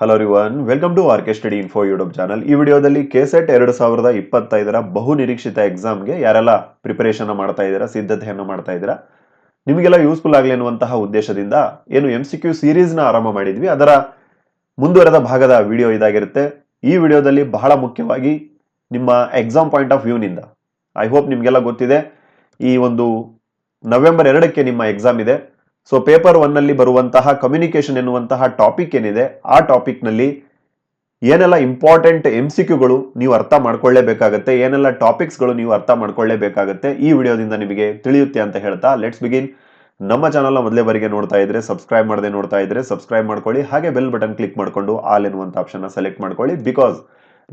Hello ರಿವನ್ welcome to R K study info YouTube channel ಈ ವಿಡಿಯೋದಲ್ಲಿ KSET ಎರಡು ಸಾವಿರದ ಇಪ್ಪತ್ತೈದರ ಬಹು ನಿರೀಕ್ಷಿತ ಎಕ್ಸಾಮ್ಗೆ ಯಾರೆಲ್ಲ ಪ್ರಿಪರೇಷನ್ ಮಾಡ್ತಾ ಇದ್ದೀರಾ, ಸಿದ್ಧತೆಯನ್ನು ಮಾಡ್ತಾ ಇದ್ದೀರಾ, ನಿಮಗೆಲ್ಲ ಯೂಸ್ಫುಲ್ ಆಗಲಿ ಅನ್ನುವಂತಹ ಉದ್ದೇಶದಿಂದ ಏನು ಎಂ ಸಿ ಕ್ಯೂ ಸೀರೀಸ್ನ ಆರಂಭ ಮಾಡಿದ್ವಿ. ಅದರ ಮುಂದುವರೆದ ಭಾಗದ ವಿಡಿಯೋ ಇದಾಗಿರುತ್ತೆ. ಈ ವಿಡಿಯೋದಲ್ಲಿ ಬಹಳ ಮುಖ್ಯವಾಗಿ ನಿಮ್ಮ ಎಕ್ಸಾಮ್ ಪಾಯಿಂಟ್ ಆಫ್ ವ್ಯೂನಿಂದ ಐ ಹೋಪ್ ನಿಮಗೆಲ್ಲ ಗೊತ್ತಿದೆ. ಈ ಒಂದು ನವೆಂಬರ್ ಎರಡಕ್ಕೆ ನಿಮ್ಮ ಎಕ್ಸಾಮ್ ಇದೆ. ಸೊ ಪೇಪರ್ ಒನ್ ಅಲ್ಲಿ ಬರುವಂತಹ ಕಮ್ಯುನಿಕೇಶನ್ ಎನ್ನುವಂತಹ ಟಾಪಿಕ್ ಏನಿದೆ, ಆ ಟಾಪಿಕ್ನಲ್ಲಿ ಏನೆಲ್ಲ ಇಂಪಾರ್ಟೆಂಟ್ ಎಂ ಸಿ ಕ್ಯೂಗಳು ನೀವು ಅರ್ಥ ಮಾಡ್ಕೊಳ್ಳೇಬೇಕಾಗತ್ತೆ, ಏನೆಲ್ಲ ಟಾಪಿಕ್ಸ್ಗಳು ನೀವು ಅರ್ಥ ಮಾಡ್ಕೊಳ್ಳೇಬೇಕಾಗತ್ತೆ, ಈ ವಿಡಿಯೋದಿಂದ ನಿಮಗೆ ತಿಳಿಯುತ್ತೆ ಅಂತ ಹೇಳ್ತಾ ಲೆಟ್ಸ್ ಬಿಗಿನ್ ನಮ್ಮ ಚಾನಲ್ನ ಮೊದಲೇ ಬಾರಿಗೆ ನೋಡ್ತಾ ಇದ್ರೆ ಸಬ್ಸ್ಕ್ರೈಬ್ ಮಾಡದೆ ನೋಡ್ತಾ ಇದ್ರೆ ಸಬ್ಸ್ಕ್ರೈಬ್ ಮಾಡ್ಕೊಳ್ಳಿ, ಹಾಗೆ ಬೆಲ್ ಬಟನ್ ಕ್ಲಿಕ್ ಮಾಡಿಕೊಂಡು ಆಲ್ ಎನ್ನುವಂಥ ಆಪ್ಷನ್ ಸೆಲೆಕ್ಟ್ ಮಾಡ್ಕೊಳ್ಳಿ ಬಿಕಾಸ್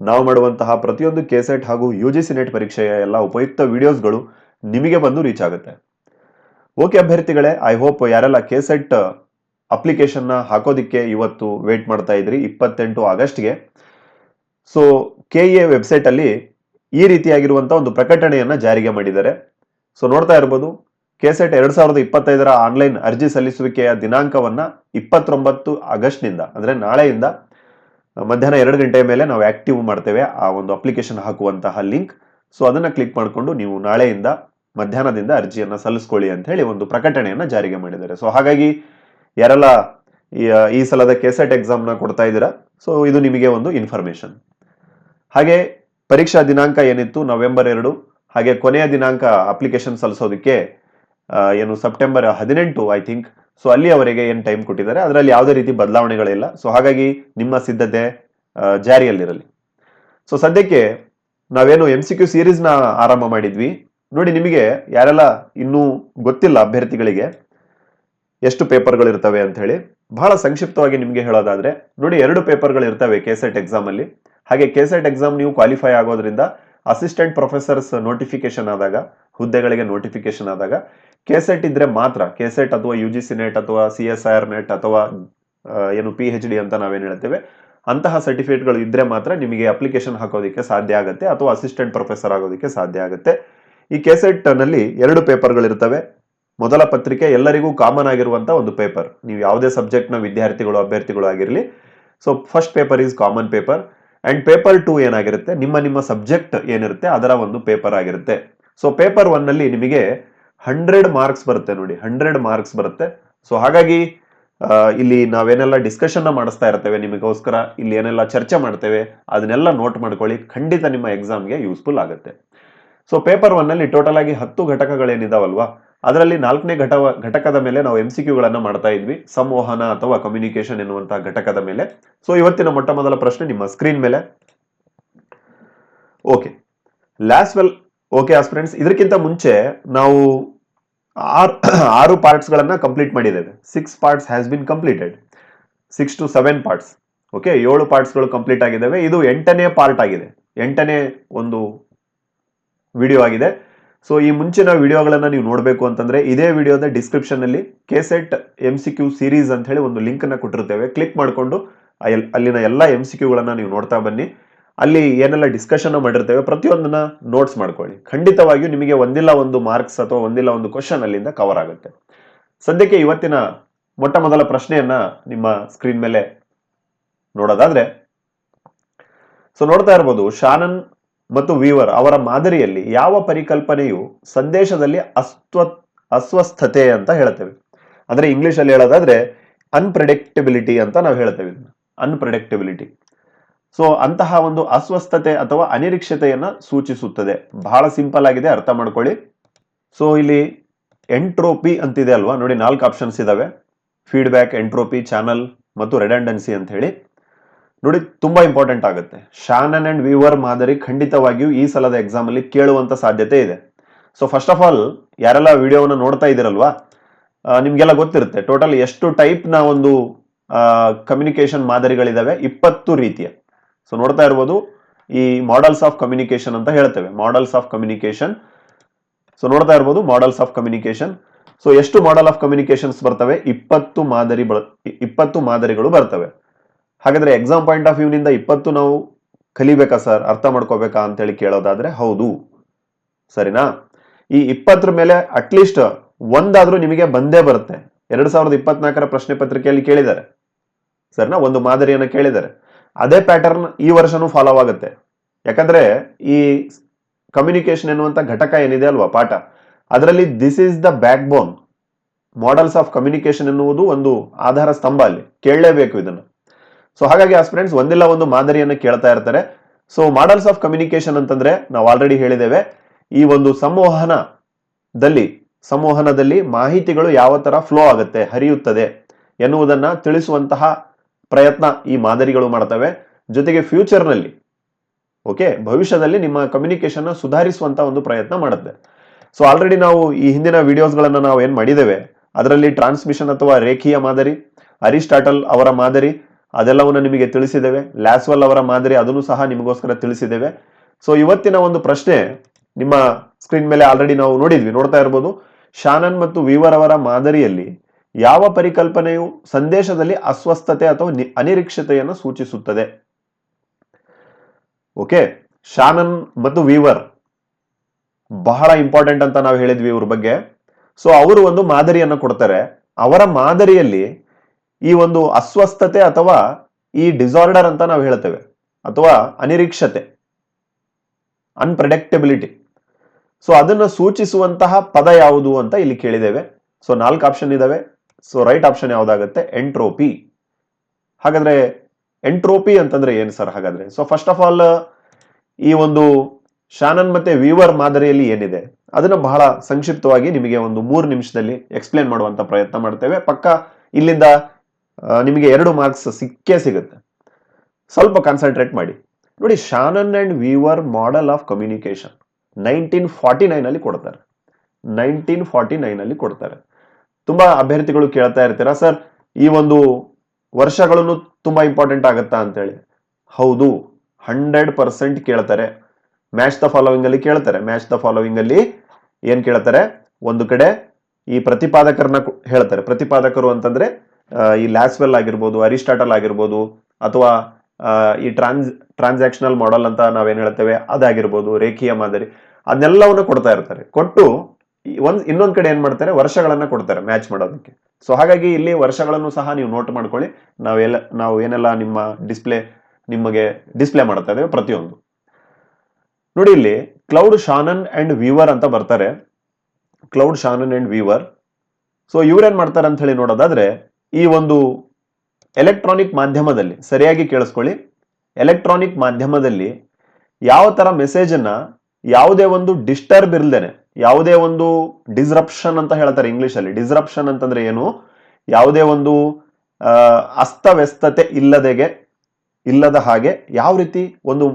ನಾವು ಮಾಡುವಂತಹ ಪ್ರತಿಯೊಂದು ಕೆಸೆಟ್ ಹಾಗೂ ಯು ಜಿ ಸಿ ನೆಟ್ ಪರೀಕ್ಷೆಯ ಎಲ್ಲ ಉಪಯುಕ್ತ ವಿಡಿಯೋಸ್ಗಳು ನಿಮಗೆ ಬಂದು ರೀಚ್ ಆಗುತ್ತೆ. ಓಕೆ ಅಭ್ಯರ್ಥಿಗಳೇ ಐ ಹೋಪ್ ಯಾರೆಲ್ಲ ಕೆಸೆಟ್ ಅಪ್ಲಿಕೇಶನ್ನ ಹಾಕೋದಿಕ್ಕೆ ಇವತ್ತು ವೇಟ್ ಮಾಡ್ತಾ ಇದ್ರಿ, ಇಪ್ಪತ್ತೆಂಟು ಆಗಸ್ಟ್ಗೆ. ಸೊ ಕೆ ಎ ವೆಬ್ಸೈಟ್ ಅಲ್ಲಿ ಈ ರೀತಿಯಾಗಿರುವಂಥ ಒಂದು ಪ್ರಕಟಣೆಯನ್ನ ಜಾರಿಗೆ ಮಾಡಿದ್ದಾರೆ. ಸೊ ನೋಡ್ತಾ ಇರ್ಬೋದು ಕೆಸೆಟ್ ಎರಡ್ ಸಾವಿರದ ಇಪ್ಪತ್ತೈದರ ಆನ್ಲೈನ್ ಅರ್ಜಿ ಸಲ್ಲಿಸುವಿಕೆಯ ದಿನಾಂಕವನ್ನ ಇಪ್ಪತ್ತೊಂಬತ್ತು ಆಗಸ್ಟ್ನಿಂದ, ಅಂದ್ರೆ ನಾಳೆಯಿಂದ, ಮಧ್ಯಾಹ್ನ ಎರಡು ಗಂಟೆಯ ಮೇಲೆ ನಾವು ಆಕ್ಟಿವ್ ಮಾಡ್ತೇವೆ ಆ ಒಂದು ಅಪ್ಲಿಕೇಶನ್ ಹಾಕುವಂತಹ ಲಿಂಕ್ ಸೊ ಅದನ್ನ ಕ್ಲಿಕ್ ಮಾಡಿಕೊಂಡು ನೀವು ನಾಳೆಯಿಂದ ಮಧ್ಯಾಹ್ನದಿಂದ ಅರ್ಜಿಯನ್ನ ಸಲ್ಲಿಸ್ಕೊಳ್ಳಿ ಅಂತ ಹೇಳಿ ಒಂದು ಪ್ರಕಟಣೆಯನ್ನ ಜಾರಿಗೆ ಮಾಡಿದ್ದಾರೆ. ಸೊ ಹಾಗಾಗಿ ಯಾರೆಲ್ಲ ಈ ಸಲದ ಕೆಸೆಟ್ ಎಕ್ಸಾಮ್ನ ಕೊಡ್ತಾ ಇದ್ದೀರಾ? ಸೊ ಇದು ನಿಮಗೆ ಒಂದು ಇನ್ಫಾರ್ಮೇಶನ್ ಹಾಗೆ ಪರೀಕ್ಷಾ ದಿನಾಂಕ ಏನಿತ್ತು? ನವೆಂಬರ್ ಎರಡು. ಹಾಗೆ ಕೊನೆಯ ದಿನಾಂಕ ಅಪ್ಲಿಕೇಶನ್ ಸಲ್ಲಿಸೋದಕ್ಕೆ ಏನು ಸೆಪ್ಟೆಂಬರ್ ಹದಿನೆಂಟು ಐ ಥಿಂಕ್ ಸೊ ಅಲ್ಲಿಯವರೆಗೆ ಏನು ಟೈಮ್ ಕೊಟ್ಟಿದ್ದಾರೆ? ಅದರಲ್ಲಿ ಯಾವುದೇ ರೀತಿ ಬದಲಾವಣೆಗಳಿಲ್ಲ. ಸೊ ಹಾಗಾಗಿ ನಿಮ್ಮ ಸಿದ್ಧತೆ ಜಾರಿಯಲ್ಲಿರಲಿ. ಸೊ ಸದ್ಯಕ್ಕೆ ನಾವೇನು ಎಂ ಸಿ ಕ್ಯೂ ಸೀರೀಸ್ನ ಆರಂಭ ಮಾಡಿದ್ವಿ. ನೋಡಿ, ನಿಮಗೆ ಯಾರೆಲ್ಲ ಇನ್ನೂ ಗೊತ್ತಿಲ್ಲ ಅಭ್ಯರ್ಥಿಗಳಿಗೆ ಎಷ್ಟು ಪೇಪರ್ಗಳು ಇರ್ತವೆ ಅಂತ ಹೇಳಿ, ಬಹಳ ಸಂಕ್ಷಿಪ್ತವಾಗಿ ನಿಮಗೆ ಹೇಳೋದಾದ್ರೆ, ನೋಡಿ, ಎರಡು ಪೇಪರ್ಗಳು ಇರ್ತವೆ ಕೆಸೆಟ್ ಎಕ್ಸಾಮ್ ಅಲ್ಲಿ. ಹಾಗೆ ಕೆಸೆಟ್ ಎಕ್ಸಾಮ್ ನೀವು ಕ್ವಾಲಿಫೈ ಆಗೋದ್ರಿಂದ ಅಸಿಸ್ಟೆಂಟ್ ಪ್ರೊಫೆಸರ್ಸ್ ನೋಟಿಫಿಕೇಶನ್ ಆದಾಗ, ಹುದ್ದೆಗಳಿಗೆ ನೋಟಿಫಿಕೇಶನ್ ಆದಾಗ, ಕೆಸೆಟ್ ಇದ್ರೆ ಮಾತ್ರ, ಕೆಸೆಟ್ ಅಥವಾ ಯು ಜಿ ಸಿ ನೆಟ್ ಅಥವಾ ಸಿ ಎಸ್ ಆರ್ ನೆಟ್ ಅಥವಾ ಏನು ಪಿ ಎಚ್ ಡಿ ಅಂತ ನಾವೇನು ಹೇಳ್ತೇವೆ, ಅಂತಹ ಸರ್ಟಿಫಿಕೇಟ್ಗಳು ಇದ್ರೆ ಮಾತ್ರ ನಿಮಗೆ ಅಪ್ಲಿಕೇಶನ್ ಹಾಕೋದಕ್ಕೆ ಸಾಧ್ಯ ಆಗುತ್ತೆ ಅಥವಾ ಅಸಿಸ್ಟೆಂಟ್ ಪ್ರೊಫೆಸರ್ ಆಗೋದಕ್ಕೆ ಸಾಧ್ಯ ಆಗುತ್ತೆ. ಈ ಕೆಸೆಟ್ನಲ್ಲಿ ಎರಡು ಪೇಪರ್ಗಳಿರ್ತವೆ ಮೊದಲ ಪತ್ರಿಕೆ ಎಲ್ಲರಿಗೂ ಕಾಮನ್ ಆಗಿರುವಂಥ ಒಂದು ಪೇಪರ್. ನೀವು ಯಾವುದೇ ಸಬ್ಜೆಕ್ಟ್ನ ವಿದ್ಯಾರ್ಥಿಗಳು, ಅಭ್ಯರ್ಥಿಗಳು ಆಗಿರಲಿ. So, first paper is common paper. And paper two ಏನಾಗಿರುತ್ತೆ? ನಿಮ್ಮ ನಿಮ್ಮ ಸಬ್ಜೆಕ್ಟ್ ಏನಿರುತ್ತೆ? ಅದರ ಒಂದು ಪೇಪರ್ ಆಗಿರುತ್ತೆ. ಸೊ, ಪೇಪರ್ ಒನ್ನಲ್ಲಿ ನಿಮಗೆ ಹಂಡ್ರೆಡ್ ಮಾರ್ಕ್ಸ್ ಬರುತ್ತೆ ನೋಡಿ. ಹಂಡ್ರೆಡ್ ಮಾರ್ಕ್ಸ್ ಬರುತ್ತೆ. ಸೊ, ಹಾಗಾಗಿ ಇಲ್ಲಿ ನಾವೇನೆಲ್ಲ ಡಿಸ್ಕಷನ್ ಮಾಡಿಸ್ತಾ ಇರ್ತೇವೆ ನಿಮಗೋಸ್ಕರ. ಇಲ್ಲಿ ಏನೆಲ್ಲ ಚರ್ಚೆ ಮಾಡ್ತೇವೆ, ಅದನ್ನೆಲ್ಲ ನೋಟ್ ಮಾಡ್ಕೊಳ್ಳಿ. ಖಂಡಿತ ನಿಮ್ಮ ಎಕ್ಸಾಮ್ಗೆ ಯೂಸ್ಫುಲ್ ಆಗುತ್ತೆ. ಸೊ ಪೇಪರ್ ಒನ್ ಅಲ್ಲಿ ಟೋಟಲ್ ಆಗಿ ಹತ್ತು ಘಟಕಗಳೇನಿದಾವಲ್ವಾ? ಅದರಲ್ಲಿ ನಾಲ್ಕನೇ ಘಟ ಘಟಕದ ಮೇಲೆ ನಾವು ಎಂ ಸಿ ಕ್ಯೂಗಳನ್ನು ಮಾಡ್ತಾ ಇದ್ವಿ. ಸಂವಹನ ಅಥವಾ ಕಮ್ಯುನಿಕೇಶನ್ ಎನ್ನುವಂತಹ ಘಟಕದ ಮೇಲೆ. ಸೊ ಇವತ್ತಿನ ಮೊಟ್ಟ ಮೊದಲ ಪ್ರಶ್ನೆ ನಿಮ್ಮ ಸ್ಕ್ರೀನ್ ಮೇಲೆ. Okay last well okay friends ಇದಕ್ಕಿಂತ ಮುಂಚೆ ನಾವು ಆರು ಆರು ಪಾರ್ಟ್ಸ್ ಗಳನ್ನ ಕಂಪ್ಲೀಟ್ ಮಾಡಿದ್ದೇವೆ. Six parts has been completed six to seven parts okay ಏಳು ಪಾರ್ಟ್ಸ್ಗಳು ಕಂಪ್ಲೀಟ್ ಆಗಿದ್ದಾವೆ. ಇದು ಎಂಟನೇ ಪಾರ್ಟ್ ಆಗಿದೆ. ಎಂಟನೇ ಒಂದು ವಿಡಿಯೋ ಆಗಿದೆ. ಸೊ ಈ ಮುಂಚಿನ ವಿಡಿಯೋಗಳನ್ನು ನೀವು ನೋಡಬೇಕು ಅಂತಂದರೆ ಇದೇ ವಿಡಿಯೋದ ಡಿಸ್ಕ್ರಿಪ್ಷನ್ ಅಲ್ಲಿ KSET M C Q series ಅಂತ ಹೇಳಿ ಒಂದು ಲಿಂಕನ್ನು ಕೊಟ್ಟಿರ್ತೇವೆ. ಕ್ಲಿಕ್ ಮಾಡಿಕೊಂಡು ಅಲ್ಲಿನ ಎಲ್ಲ ಎಂ ಸಿ ಕ್ಯೂಗಳನ್ನು ನೀವು ನೋಡ್ತಾ ಬನ್ನಿ. ಅಲ್ಲಿ ಏನೆಲ್ಲ ಡಿಸ್ಕಷನ್ ಮಾಡಿರ್ತೇವೆ, ಪ್ರತಿಯೊಂದನ್ನ ನೋಟ್ಸ್ ಮಾಡ್ಕೊಳ್ಳಿ. ಖಂಡಿತವಾಗಿಯೂ ನಿಮಗೆ ಒಂದಿಲ್ಲ ಒಂದು ಮಾರ್ಕ್ಸ್ ಅಥವಾ ಒಂದಿಲ್ಲ ಒಂದು ಕ್ವಶನ್ ಅಲ್ಲಿಂದ ಕವರ್ ಆಗುತ್ತೆ. ಸದ್ಯಕ್ಕೆ ಇವತ್ತಿನ ಮೊಟ್ಟ ಮೊದಲ ಪ್ರಶ್ನೆಯನ್ನ ನಿಮ್ಮ ಸ್ಕ್ರೀನ್ ಮೇಲೆ ನೋಡೋದಾದ್ರೆ ಸೊ ನೋಡ್ತಾ ಇರ್ಬೋದು, ಶಾನನ್ ಮತ್ತು ವೀವರ್ ಅವರ ಮಾದರಿಯಲ್ಲಿ ಯಾವ ಪರಿಕಲ್ಪನೆಯು ಸಂದೇಶದಲ್ಲಿ ಅಸ್ವ ಅಸ್ವಸ್ಥತೆ ಅಂತ ಹೇಳ್ತೇವೆ ಅಂದ್ರೆ ಇಂಗ್ಲಿಷ್ ಅಲ್ಲಿ ಹೇಳೋದಾದ್ರೆ ಅನ್ಪ್ರೆಡಿಕ್ಟಬಿಲಿಟಿ ಅಂತ ನಾವು ಹೇಳ್ತೇವೆ ಅನ್ಪ್ರೆಡಿಕ್ಟಬಿಲಿಟಿ ಸೊ ಅಂತಹ ಒಂದು ಅಸ್ವಸ್ಥತೆ ಅಥವಾ ಅನಿರೀಕ್ಷತೆಯನ್ನು ಸೂಚಿಸುತ್ತದೆ. ಬಹಳ ಸಿಂಪಲ್ ಆಗಿದೆ, ಅರ್ಥ ಮಾಡ್ಕೊಳ್ಳಿ. ಸೊ ಇಲ್ಲಿ ಎಂಟ್ರೋಪಿ ಅಂತಿದೆ ಅಲ್ವಾ? ನೋಡಿ ನಾಲ್ಕು ಆಪ್ಷನ್ಸ್ ಇದಾವೆ. ಫೀಡ್ಬ್ಯಾಕ್ ಎಂಟ್ರೋಪಿ ಚಾನಲ್ ಮತ್ತು ರೆಡಂಡೆನ್ಸಿ ಅಂತ ಹೇಳಿ. ನೋಡಿ, ತುಂಬಾ ಇಂಪಾರ್ಟೆಂಟ್ ಆಗುತ್ತೆ. ಶಾನನ್ ಅಂಡ್ ವಿವರ್ ಮಾದರಿ ಖಂಡಿತವಾಗಿಯೂ ಈ ಸಲದ ಎಕ್ಸಾಮ್ ಅಲ್ಲಿ ಕೇಳುವಂತ ಸಾಧ್ಯತೆ ಇದೆ. ಸೊ ಫಸ್ಟ್ ಆಫ್ ಆಲ್ ಯಾರೆಲ್ಲ ವಿಡಿಯೋವನ್ನು ನೋಡ್ತಾ ಇದ್ದೀರಲ್ವಾ ನಿಮ್ಗೆಲ್ಲ ಗೊತ್ತಿರುತ್ತೆ ಟೋಟಲ್ ಎಷ್ಟು ಟೈಪ್ನ ಒಂದು ಕಮ್ಯುನಿಕೇಶನ್ ಮಾದರಿಗಳಿದಾವೆ, ಇಪ್ಪತ್ತು ರೀತಿಯ. ಸೊ ನೋಡ್ತಾ ಇರ್ಬೋದು, ಈ ಮಾಡಲ್ಸ್ ಆಫ್ ಕಮ್ಯುನಿಕೇಶನ್ ಅಂತ ಹೇಳ್ತೇವೆ. ಮಾಡಲ್ಸ್ ಆಫ್ ಕಮ್ಯುನಿಕೇಶನ್ ಸೊ ನೋಡ್ತಾ ಇರ್ಬೋದು ಮಾಡಲ್ಸ್ ಆಫ್ ಕಮ್ಯುನಿಕೇಶನ್ ಸೊ ಎಷ್ಟು ಮಾಡಲ್ ಆಫ್ ಕಮ್ಯುನಿಕೇಶನ್ಸ್ ಬರ್ತವೆ? ಇಪ್ಪತ್ತು ಮಾದರಿ ಇಪ್ಪತ್ತು ಮಾದರಿಗಳು ಬರ್ತವೆ. ಹಾಗಾದ್ರೆ ಎಕ್ಸಾಮ್ ಪಾಯಿಂಟ್ ಆಫ್ ವ್ಯೂನಿಂದ ಇಪ್ಪತ್ತು ನಾವು ಕಲಿಬೇಕಾ ಸರ್ ಅರ್ಥ ಮಾಡ್ಕೋಬೇಕಾ ಅಂತೇಳಿ ಕೇಳೋದಾದ್ರೆ ಹೌದು. ಸರಿನಾ? ಈ ಇಪ್ಪತ್ತರ ಮೇಲೆ ಅಟ್ಲೀಸ್ಟ್ ಒಂದಾದರೂ ನಿಮಗೆ ಬಂದೇ ಬರುತ್ತೆ. ಎರಡು ಸಾವಿರದ ಇಪ್ಪತ್ನಾಲ್ಕರ ಪ್ರಶ್ನೆ ಪತ್ರಿಕೆಯಲ್ಲಿ ಕೇಳಿದ್ದಾರೆ. ಸರಿನಾ? ಒಂದು ಮಾದರಿಯನ್ನು ಕೇಳಿದ್ದಾರೆ. ಅದೇ ಪ್ಯಾಟರ್ನ್ ಈ ವರ್ಷನೂ ಫಾಲೋ ಆಗುತ್ತೆ. ಯಾಕಂದ್ರೆ ಈ ಕಮ್ಯುನಿಕೇಶನ್ ಎನ್ನುವಂಥ ಘಟಕ ಏನಿದೆ ಅಲ್ವಾ ಪಾಠ? ಅದರಲ್ಲಿ this is the backbone models of communication ಎನ್ನುವುದು ಒಂದು ಆಧಾರ ಸ್ತಂಭ ಅಲ್ಲಿ. ಕೇಳಲೇಬೇಕು ಇದನ್ನು. ಸೊ ಹಾಗಾಗಿ ಆ ಫ್ರೆಂಡ್ಸ್ ಒಂದಿಲ್ಲ ಒಂದು ಮಾದರಿಯನ್ನು ಕೇಳ್ತಾ ಇರ್ತಾರೆ. ಸೊ ಮಾಡಲ್ಸ್ ಆಫ್ ಕಮ್ಯುನಿಕೇಶನ್ ಅಂತಂದ್ರೆ ನಾವು ಆಲ್ರೆಡಿ ಹೇಳಿದ್ದೇವೆ. ಈ ಒಂದು ಸಂವಹನದಲ್ಲಿ ಸಂವಹನದಲ್ಲಿ ಮಾಹಿತಿಗಳು ಯಾವ ತರ ಫ್ಲೋ ಆಗುತ್ತೆ, ಹರಿಯುತ್ತದೆ ಎನ್ನುವುದನ್ನ ತಿಳಿಸುವಂತಹ ಪ್ರಯತ್ನ ಈ ಮಾದರಿಗಳು ಮಾಡ್ತವೆ. ಜೊತೆಗೆ ಫ್ಯೂಚರ್ನಲ್ಲಿ ಓಕೆ ಭವಿಷ್ಯದಲ್ಲಿ ನಿಮ್ಮ ಕಮ್ಯುನಿಕೇಶನ್ ಸುಧಾರಿಸುವಂತ ಒಂದು ಪ್ರಯತ್ನ ಮಾಡುತ್ತೆ. ಸೊ ಆಲ್ರೆಡಿ ನಾವು ಈ ಹಿಂದಿನ ವಿಡಿಯೋಸ್ಗಳನ್ನು ನಾವು ಏನ್ ಮಾಡಿದ್ದೇವೆ, ಅದರಲ್ಲಿ ಟ್ರಾನ್ಸ್ಮಿಷನ್ ಅಥವಾ ರೇಖೀಯ ಮಾದರಿ ಅರಿಸ್ಟಾಟಲ್ ಅವರ ಮಾದರಿ ಅದೆಲ್ಲವನ್ನು ನಿಮಗೆ ತಿಳಿಸಿದ್ದೇವೆ. ಲ್ಯಾಸ್ವಲ್ ಅವರ ಮಾದರಿ ಅದನ್ನು ಸಹ ನಿಮಗೋಸ್ಕರ ತಿಳಿಸಿದ್ದೇವೆ. ಸೊ ಇವತ್ತಿನ ಒಂದು ಪ್ರಶ್ನೆ ನಿಮ್ಮ ಸ್ಕ್ರೀನ್ ಮೇಲೆ ಆಲ್ರೆಡಿ ನಾವು ನೋಡಿದ್ವಿ, ನೋಡ್ತಾ ಇರ್ಬೋದು. ಶಾನನ್ ಮತ್ತು ವೀವರ್ ಅವರ ಮಾದರಿಯಲ್ಲಿ ಯಾವ ಪರಿಕಲ್ಪನೆಯು ಸಂದೇಶದಲ್ಲಿ ಅಸ್ವಸ್ಥತೆ ಅಥವಾ ಅನಿರೀಕ್ಷತೆಯನ್ನು ಸೂಚಿಸುತ್ತದೆ? ಓಕೆ ಶಾನನ್ ಮತ್ತು ವೀವರ್ ಬಹಳ ಇಂಪಾರ್ಟೆಂಟ್ ಅಂತ ನಾವು ಹೇಳಿದ್ವಿ ಇವ್ರ ಬಗ್ಗೆ. ಸೊ ಅವರು ಒಂದು ಮಾದರಿಯನ್ನು ಕೊಡ್ತಾರೆ. ಅವರ ಮಾದರಿಯಲ್ಲಿ ಈ ಒಂದು ಅಸ್ವಸ್ಥತೆ ಅಥವಾ ಈ ಡಿಸಾರ್ಡರ್ ಅಂತ ನಾವು ಹೇಳ್ತೇವೆ, ಅಥವಾ ಅನಿರೀಕ್ಷತೆ ಅನ್ಪ್ರೆಡಿಕ್ಟಬಿಲಿಟಿ ಸೊ ಅದನ್ನು ಸೂಚಿಸುವಂತಹ ಪದ ಯಾವುದು ಅಂತ ಇಲ್ಲಿ ಕೇಳಿದ್ದೇವೆ. ಸೊ ನಾಲ್ಕು ಆಪ್ಷನ್ ಇದಾವೆ. ಸೊ ರೈಟ್ ಆಪ್ಷನ್ ಯಾವುದಾಗುತ್ತೆ? ಎಂಟ್ರೋಪಿ ಹಾಗಾದ್ರೆ ಎಂಟ್ರೋಪಿ ಅಂತಂದ್ರೆ ಏನು ಸರ್ ಹಾಗಾದ್ರೆ? ಸೊ ಫಸ್ಟ್ ಆಫ್ ಆಲ್ ಈ ಒಂದು ಶಾನನ್ ಮತ್ತೆ ವೀವರ್ ಮಾದರಿಯಲ್ಲಿ ಏನಿದೆ? ಅದನ್ನ ಬಹಳ ಸಂಕ್ಷಿಪ್ತವಾಗಿ ನಿಮಗೆ ಒಂದು ಮೂರು ನಿಮಿಷದಲ್ಲಿ ಎಕ್ಸ್ಪ್ಲೇನ್ ಮಾಡುವಂತ ಪ್ರಯತ್ನ ಮಾಡ್ತೇವೆ. ಪಕ್ಕ ಇಲ್ಲಿಂದ ನಿಮಗೆ ಎರಡು ಮಾರ್ಕ್ಸ್ ಸಿಕ್ಕೇ ಸಿಗುತ್ತೆ. ಸ್ವಲ್ಪ ಕಾನ್ಸಂಟ್ರೇಟ್ ಮಾಡಿ. ನೋಡಿ Shannon and Weaver model of communication nineteen forty ನೈನಲ್ಲಿ ಕೊಡ್ತಾರೆ. ನೈನ್ಟೀನ್ ಫಾರ್ಟಿ ನೈನ್ ಅಲ್ಲಿ ಕೊಡ್ತಾರೆ. ತುಂಬಾ ಅಭ್ಯರ್ಥಿಗಳು ಕೇಳ್ತಾ ಇರ್ತೀರಾ, ಸರ್, ಈ ಒಂದು ವರ್ಷಗಳನ್ನು ತುಂಬಾ ಇಂಪಾರ್ಟೆಂಟ್ ಆಗುತ್ತಾ? ಅಂತೇಳಿ. ಹೌದು ಹಂಡ್ರೆಡ್ ಪರ್ಸೆಂಟ್ ಕೇಳ್ತಾರೆ. ಮ್ಯಾಚ್ ದ ಫಾಲೋವಿಂಗ್ ಅಲ್ಲಿ ಕೇಳ್ತಾರೆ. ಮ್ಯಾಚ್ ದ ಫಾಲೋವಿಂಗ್ ಅಲ್ಲಿ ಏನ್ ಕೇಳ್ತಾರೆ? ಒಂದು ಕಡೆ ಈ ಪ್ರತಿಪಾದಕರನ್ನ ಹೇಳ್ತಾರೆ. ಪ್ರತಿಪಾದಕರು ಅಂತಂದ್ರೆ ಈ ಲ್ಯಾಸ್ವೆಲ್ ಆಗಿರ್ಬೋದು ಅರಿಸ್ಟಾಟಲ್ ಆಗಿರ್ಬೋದು, ಅಥವಾ ಈ ಟ್ರಾನ್ಸ್ ಟ್ರಾನ್ಸಾಕ್ಷನಲ್ ಮಾಡೆಲ್ ಅಂತ ನಾವೇನು ಹೇಳ್ತೇವೆ, ಅದಾಗಿರ್ಬೋದು, ರೇಖೀಯ ಮಾದರಿ, ಅದನ್ನೆಲ್ಲವನ್ನು ಕೊಡ್ತಾ ಇರ್ತಾರೆ. ಕೊಟ್ಟು ಒಂದ್, ಇನ್ನೊಂದ್ ಕಡೆ ಏನ್ ಮಾಡ್ತಾರೆ, ವರ್ಷಗಳನ್ನ ಕೊಡ್ತಾರೆ ಮ್ಯಾಚ್ ಮಾಡೋದಕ್ಕೆ. ಸೊ ಹಾಗಾಗಿ ಇಲ್ಲಿ ವರ್ಷಗಳನ್ನು ಸಹ ನೀವು ನೋಟ್ ಮಾಡ್ಕೊಳ್ಳಿ. ನಾವೆಲ್ಲ, ನಾವು ಏನೆಲ್ಲ ನಿಮ್ಮ ಡಿಸ್ಪ್ಲೇ ನಿಮಗೆ ಡಿಸ್ಪ್ಲೇ ಮಾಡ್ತಾ ಇದ್ದೇವೆ, ಪ್ರತಿಯೊಂದು. ನೋಡಿ ಇಲ್ಲಿ ಕ್ಲೌಡ್ ಶಾನನ್ ಅಂಡ್ ವೀವರ್ ಅಂತ ಬರ್ತಾರೆ. Claude Shannon and Weaver so ಇವ್ರೇನ್ ಮಾಡ್ತಾರೆ ಅಂತ ಹೇಳಿ ನೋಡೋದಾದ್ರೆ ಈ ಒಂದು ಎಲೆಕ್ಟ್ರಾನಿಕ್ ಮಾಧ್ಯಮದಲ್ಲಿ, ಸರಿಯಾಗಿ ಕೇಳಿಸ್ಕೊಳ್ಳಿ. ಎಲೆಕ್ಟ್ರಾನಿಕ್ ಮಾಧ್ಯಮದಲ್ಲಿ ಯಾವ ತರ ಮೆಸೇಜ್ ಅನ್ನ ಯಾವುದೇ ಒಂದು ಡಿಸ್ಟರ್ಬ್ ಇಲ್ದೇನೆ, ಯಾವುದೇ ಒಂದು ಡಿಸ್ರಪ್ಷನ್ ಅಂತ ಹೇಳ್ತಾರೆ ಇಂಗ್ಲಿಷ್ ಅಲ್ಲಿ. ಡಿಸ್ರಪ್ಷನ್ ಅಂತಂದ್ರೆ ಏನು? ಯಾವುದೇ ಒಂದು ಅಸ್ತವ್ಯಸ್ತತೆ ಇಲ್ಲದೆಗೆ, ಇಲ್ಲದ ಹಾಗೆ ಯಾವ ರೀತಿ ಒಂದು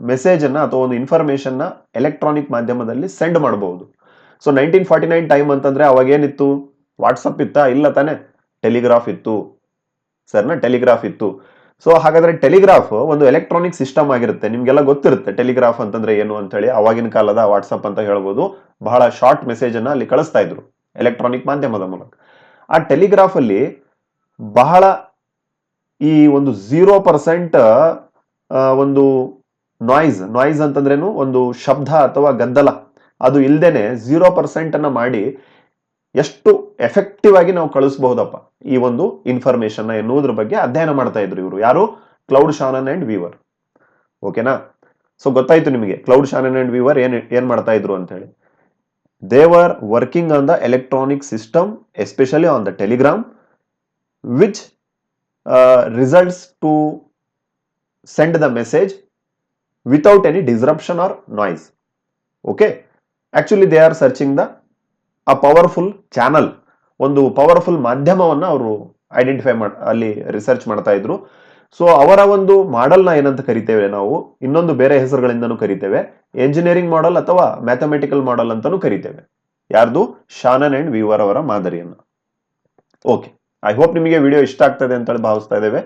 ಮೆಸೇಜ್ ಅನ್ನ ಅಥವಾ ಒಂದು ಇನ್ಫಾರ್ಮೇಶನ್ನ ಎಲೆಕ್ಟ್ರಾನಿಕ್ ಮಾಧ್ಯಮದಲ್ಲಿ ಸೆಂಡ್ ಮಾಡಬಹುದು. So nineteen forty nine time ಅಂತಂದ್ರೆ ಅವಾಗ ಏನಿತ್ತು ವಾಟ್ಸಪ್ ಇತ್ತಾ? ಇಲ್ಲ ತಾನೆ. ಟೆಲಿಗ್ರಾಫ್ ಇತ್ತು. ಸರ್ನ ಟೆಲಿಗ್ರಾಫ್ ಇತ್ತು. ಸೊ, ಹಾಗಾದ್ರೆ ಟೆಲಿಗ್ರಾಫ್ ಒಂದು ಎಲೆಕ್ಟ್ರಾನಿಕ್ ಸಿಸ್ಟಮ್ ಆಗಿರುತ್ತೆ. ನಿಮ್ಗೆಲ್ಲ ಗೊತ್ತಿರುತ್ತೆ ಟೆಲಿಗ್ರಾಫ್ ಅಂತಂದ್ರೆ ಏನು ಅಂತ ಹೇಳಿ ಅವಾಗಿನ ಕಾಲದ ವಾಟ್ಸಪ್ ಅಂತ ಹೇಳ್ಬೋದು. ಬಹಳ ಶಾರ್ಟ್ ಮೆಸೇಜ್ ಅನ್ನ ಅಲ್ಲಿ ಕಳಿಸ್ತಾ ಇದ್ರು ಎಲೆಕ್ಟ್ರಾನಿಕ್ ಮಾಧ್ಯಮದ ಮೂಲಕ. ಆ ಟೆಲಿಗ್ರಾಫ್ ಅಲ್ಲಿ ಬಹಳ ಈ ಒಂದು ಝೀರೋ ಪರ್ಸೆಂಟ್ ಒಂದು ನಾಯ್ಸ್ ನಾಯ್ಸ್ ಅಂತಂದ್ರೇನು ಒಂದು ಶಬ್ದ ಅಥವಾ ಗದ್ದಲ. ಅದು ಇಲ್ದೇನೆ ಝೀರೋ ಪರ್ಸೆಂಟ್ ಅನ್ನ ಮಾಡಿ ಎಷ್ಟು ಎಫೆಕ್ಟಿವ್ ಆಗಿ ನಾವು ಕಳಿಸಬಹುದಪ್ಪ? ಈ ಒಂದು ಇನ್ಫಾರ್ಮೇಶನ್ ಎನ್ನುವುದ್ರ ಬಗ್ಗೆ ಅಧ್ಯಯನ ಮಾಡ್ತಾ ಇದ್ರು ಇವರು. ಯಾರು? ಕ್ಲೌಡ್ ಶಾನನ್ ಅಂಡ್ ವಿವರ್ ಓಕೆನಾ ಸೊ ಗೊತ್ತಾಯ್ತು ನಿಮಗೆ ಕ್ಲೌಡ್ ಶಾನನ್ ಅಂಡ್ ವಿವರ್ ಏನ್ ಏನ್ ಮಾಡ್ತಾ ಇದ್ರು ಅಂತ ಹೇಳಿ they were working on the electronic system especially on the telegram which results to send the message without any disruption or noise okay actually they are searching the a powerful channel ಒಂದು powerful ಮಾಧ್ಯಮವನ್ನು ಅವರು identify ಮಾಡ ಅಲ್ಲಿ research ಮಾಡ್ತಾ ಇದ್ರು. So ಅವರ ಒಂದು ಮಾಡೆಲ್ನ ಏನಂತ ಕರಿತೇವೆ ನಾವು ಇನ್ನೊಂದು ಬೇರೆ ಹೆಸರುಗಳಿಂದನೂ ಕರಿತೇವೆ. ಎಂಜಿನಿಯರಿಂಗ್ ಮಾಡೆಲ್ ಅಥವಾ ಮ್ಯಾಥಮೆಟಿಕಲ್ ಮಾಡೆಲ್ ಅಂತಾನೂ ಕರಿತೇವೆ. ಯಾರ್ದು? ಶಾನನ್ ಅಂಡ್ ವೀವರ್ ಅವರ ಮಾದರಿಯನ್ನು. ಓಕೆ ಐ ಹೋಪ್ ನಿಮಗೆ ವಿಡಿಯೋ ಇಷ್ಟ ಆಗ್ತದೆ ಅಂತ ಹೇಳಿ ಭಾವಿಸ್ತಾ ಇದ್ದೇವೆ.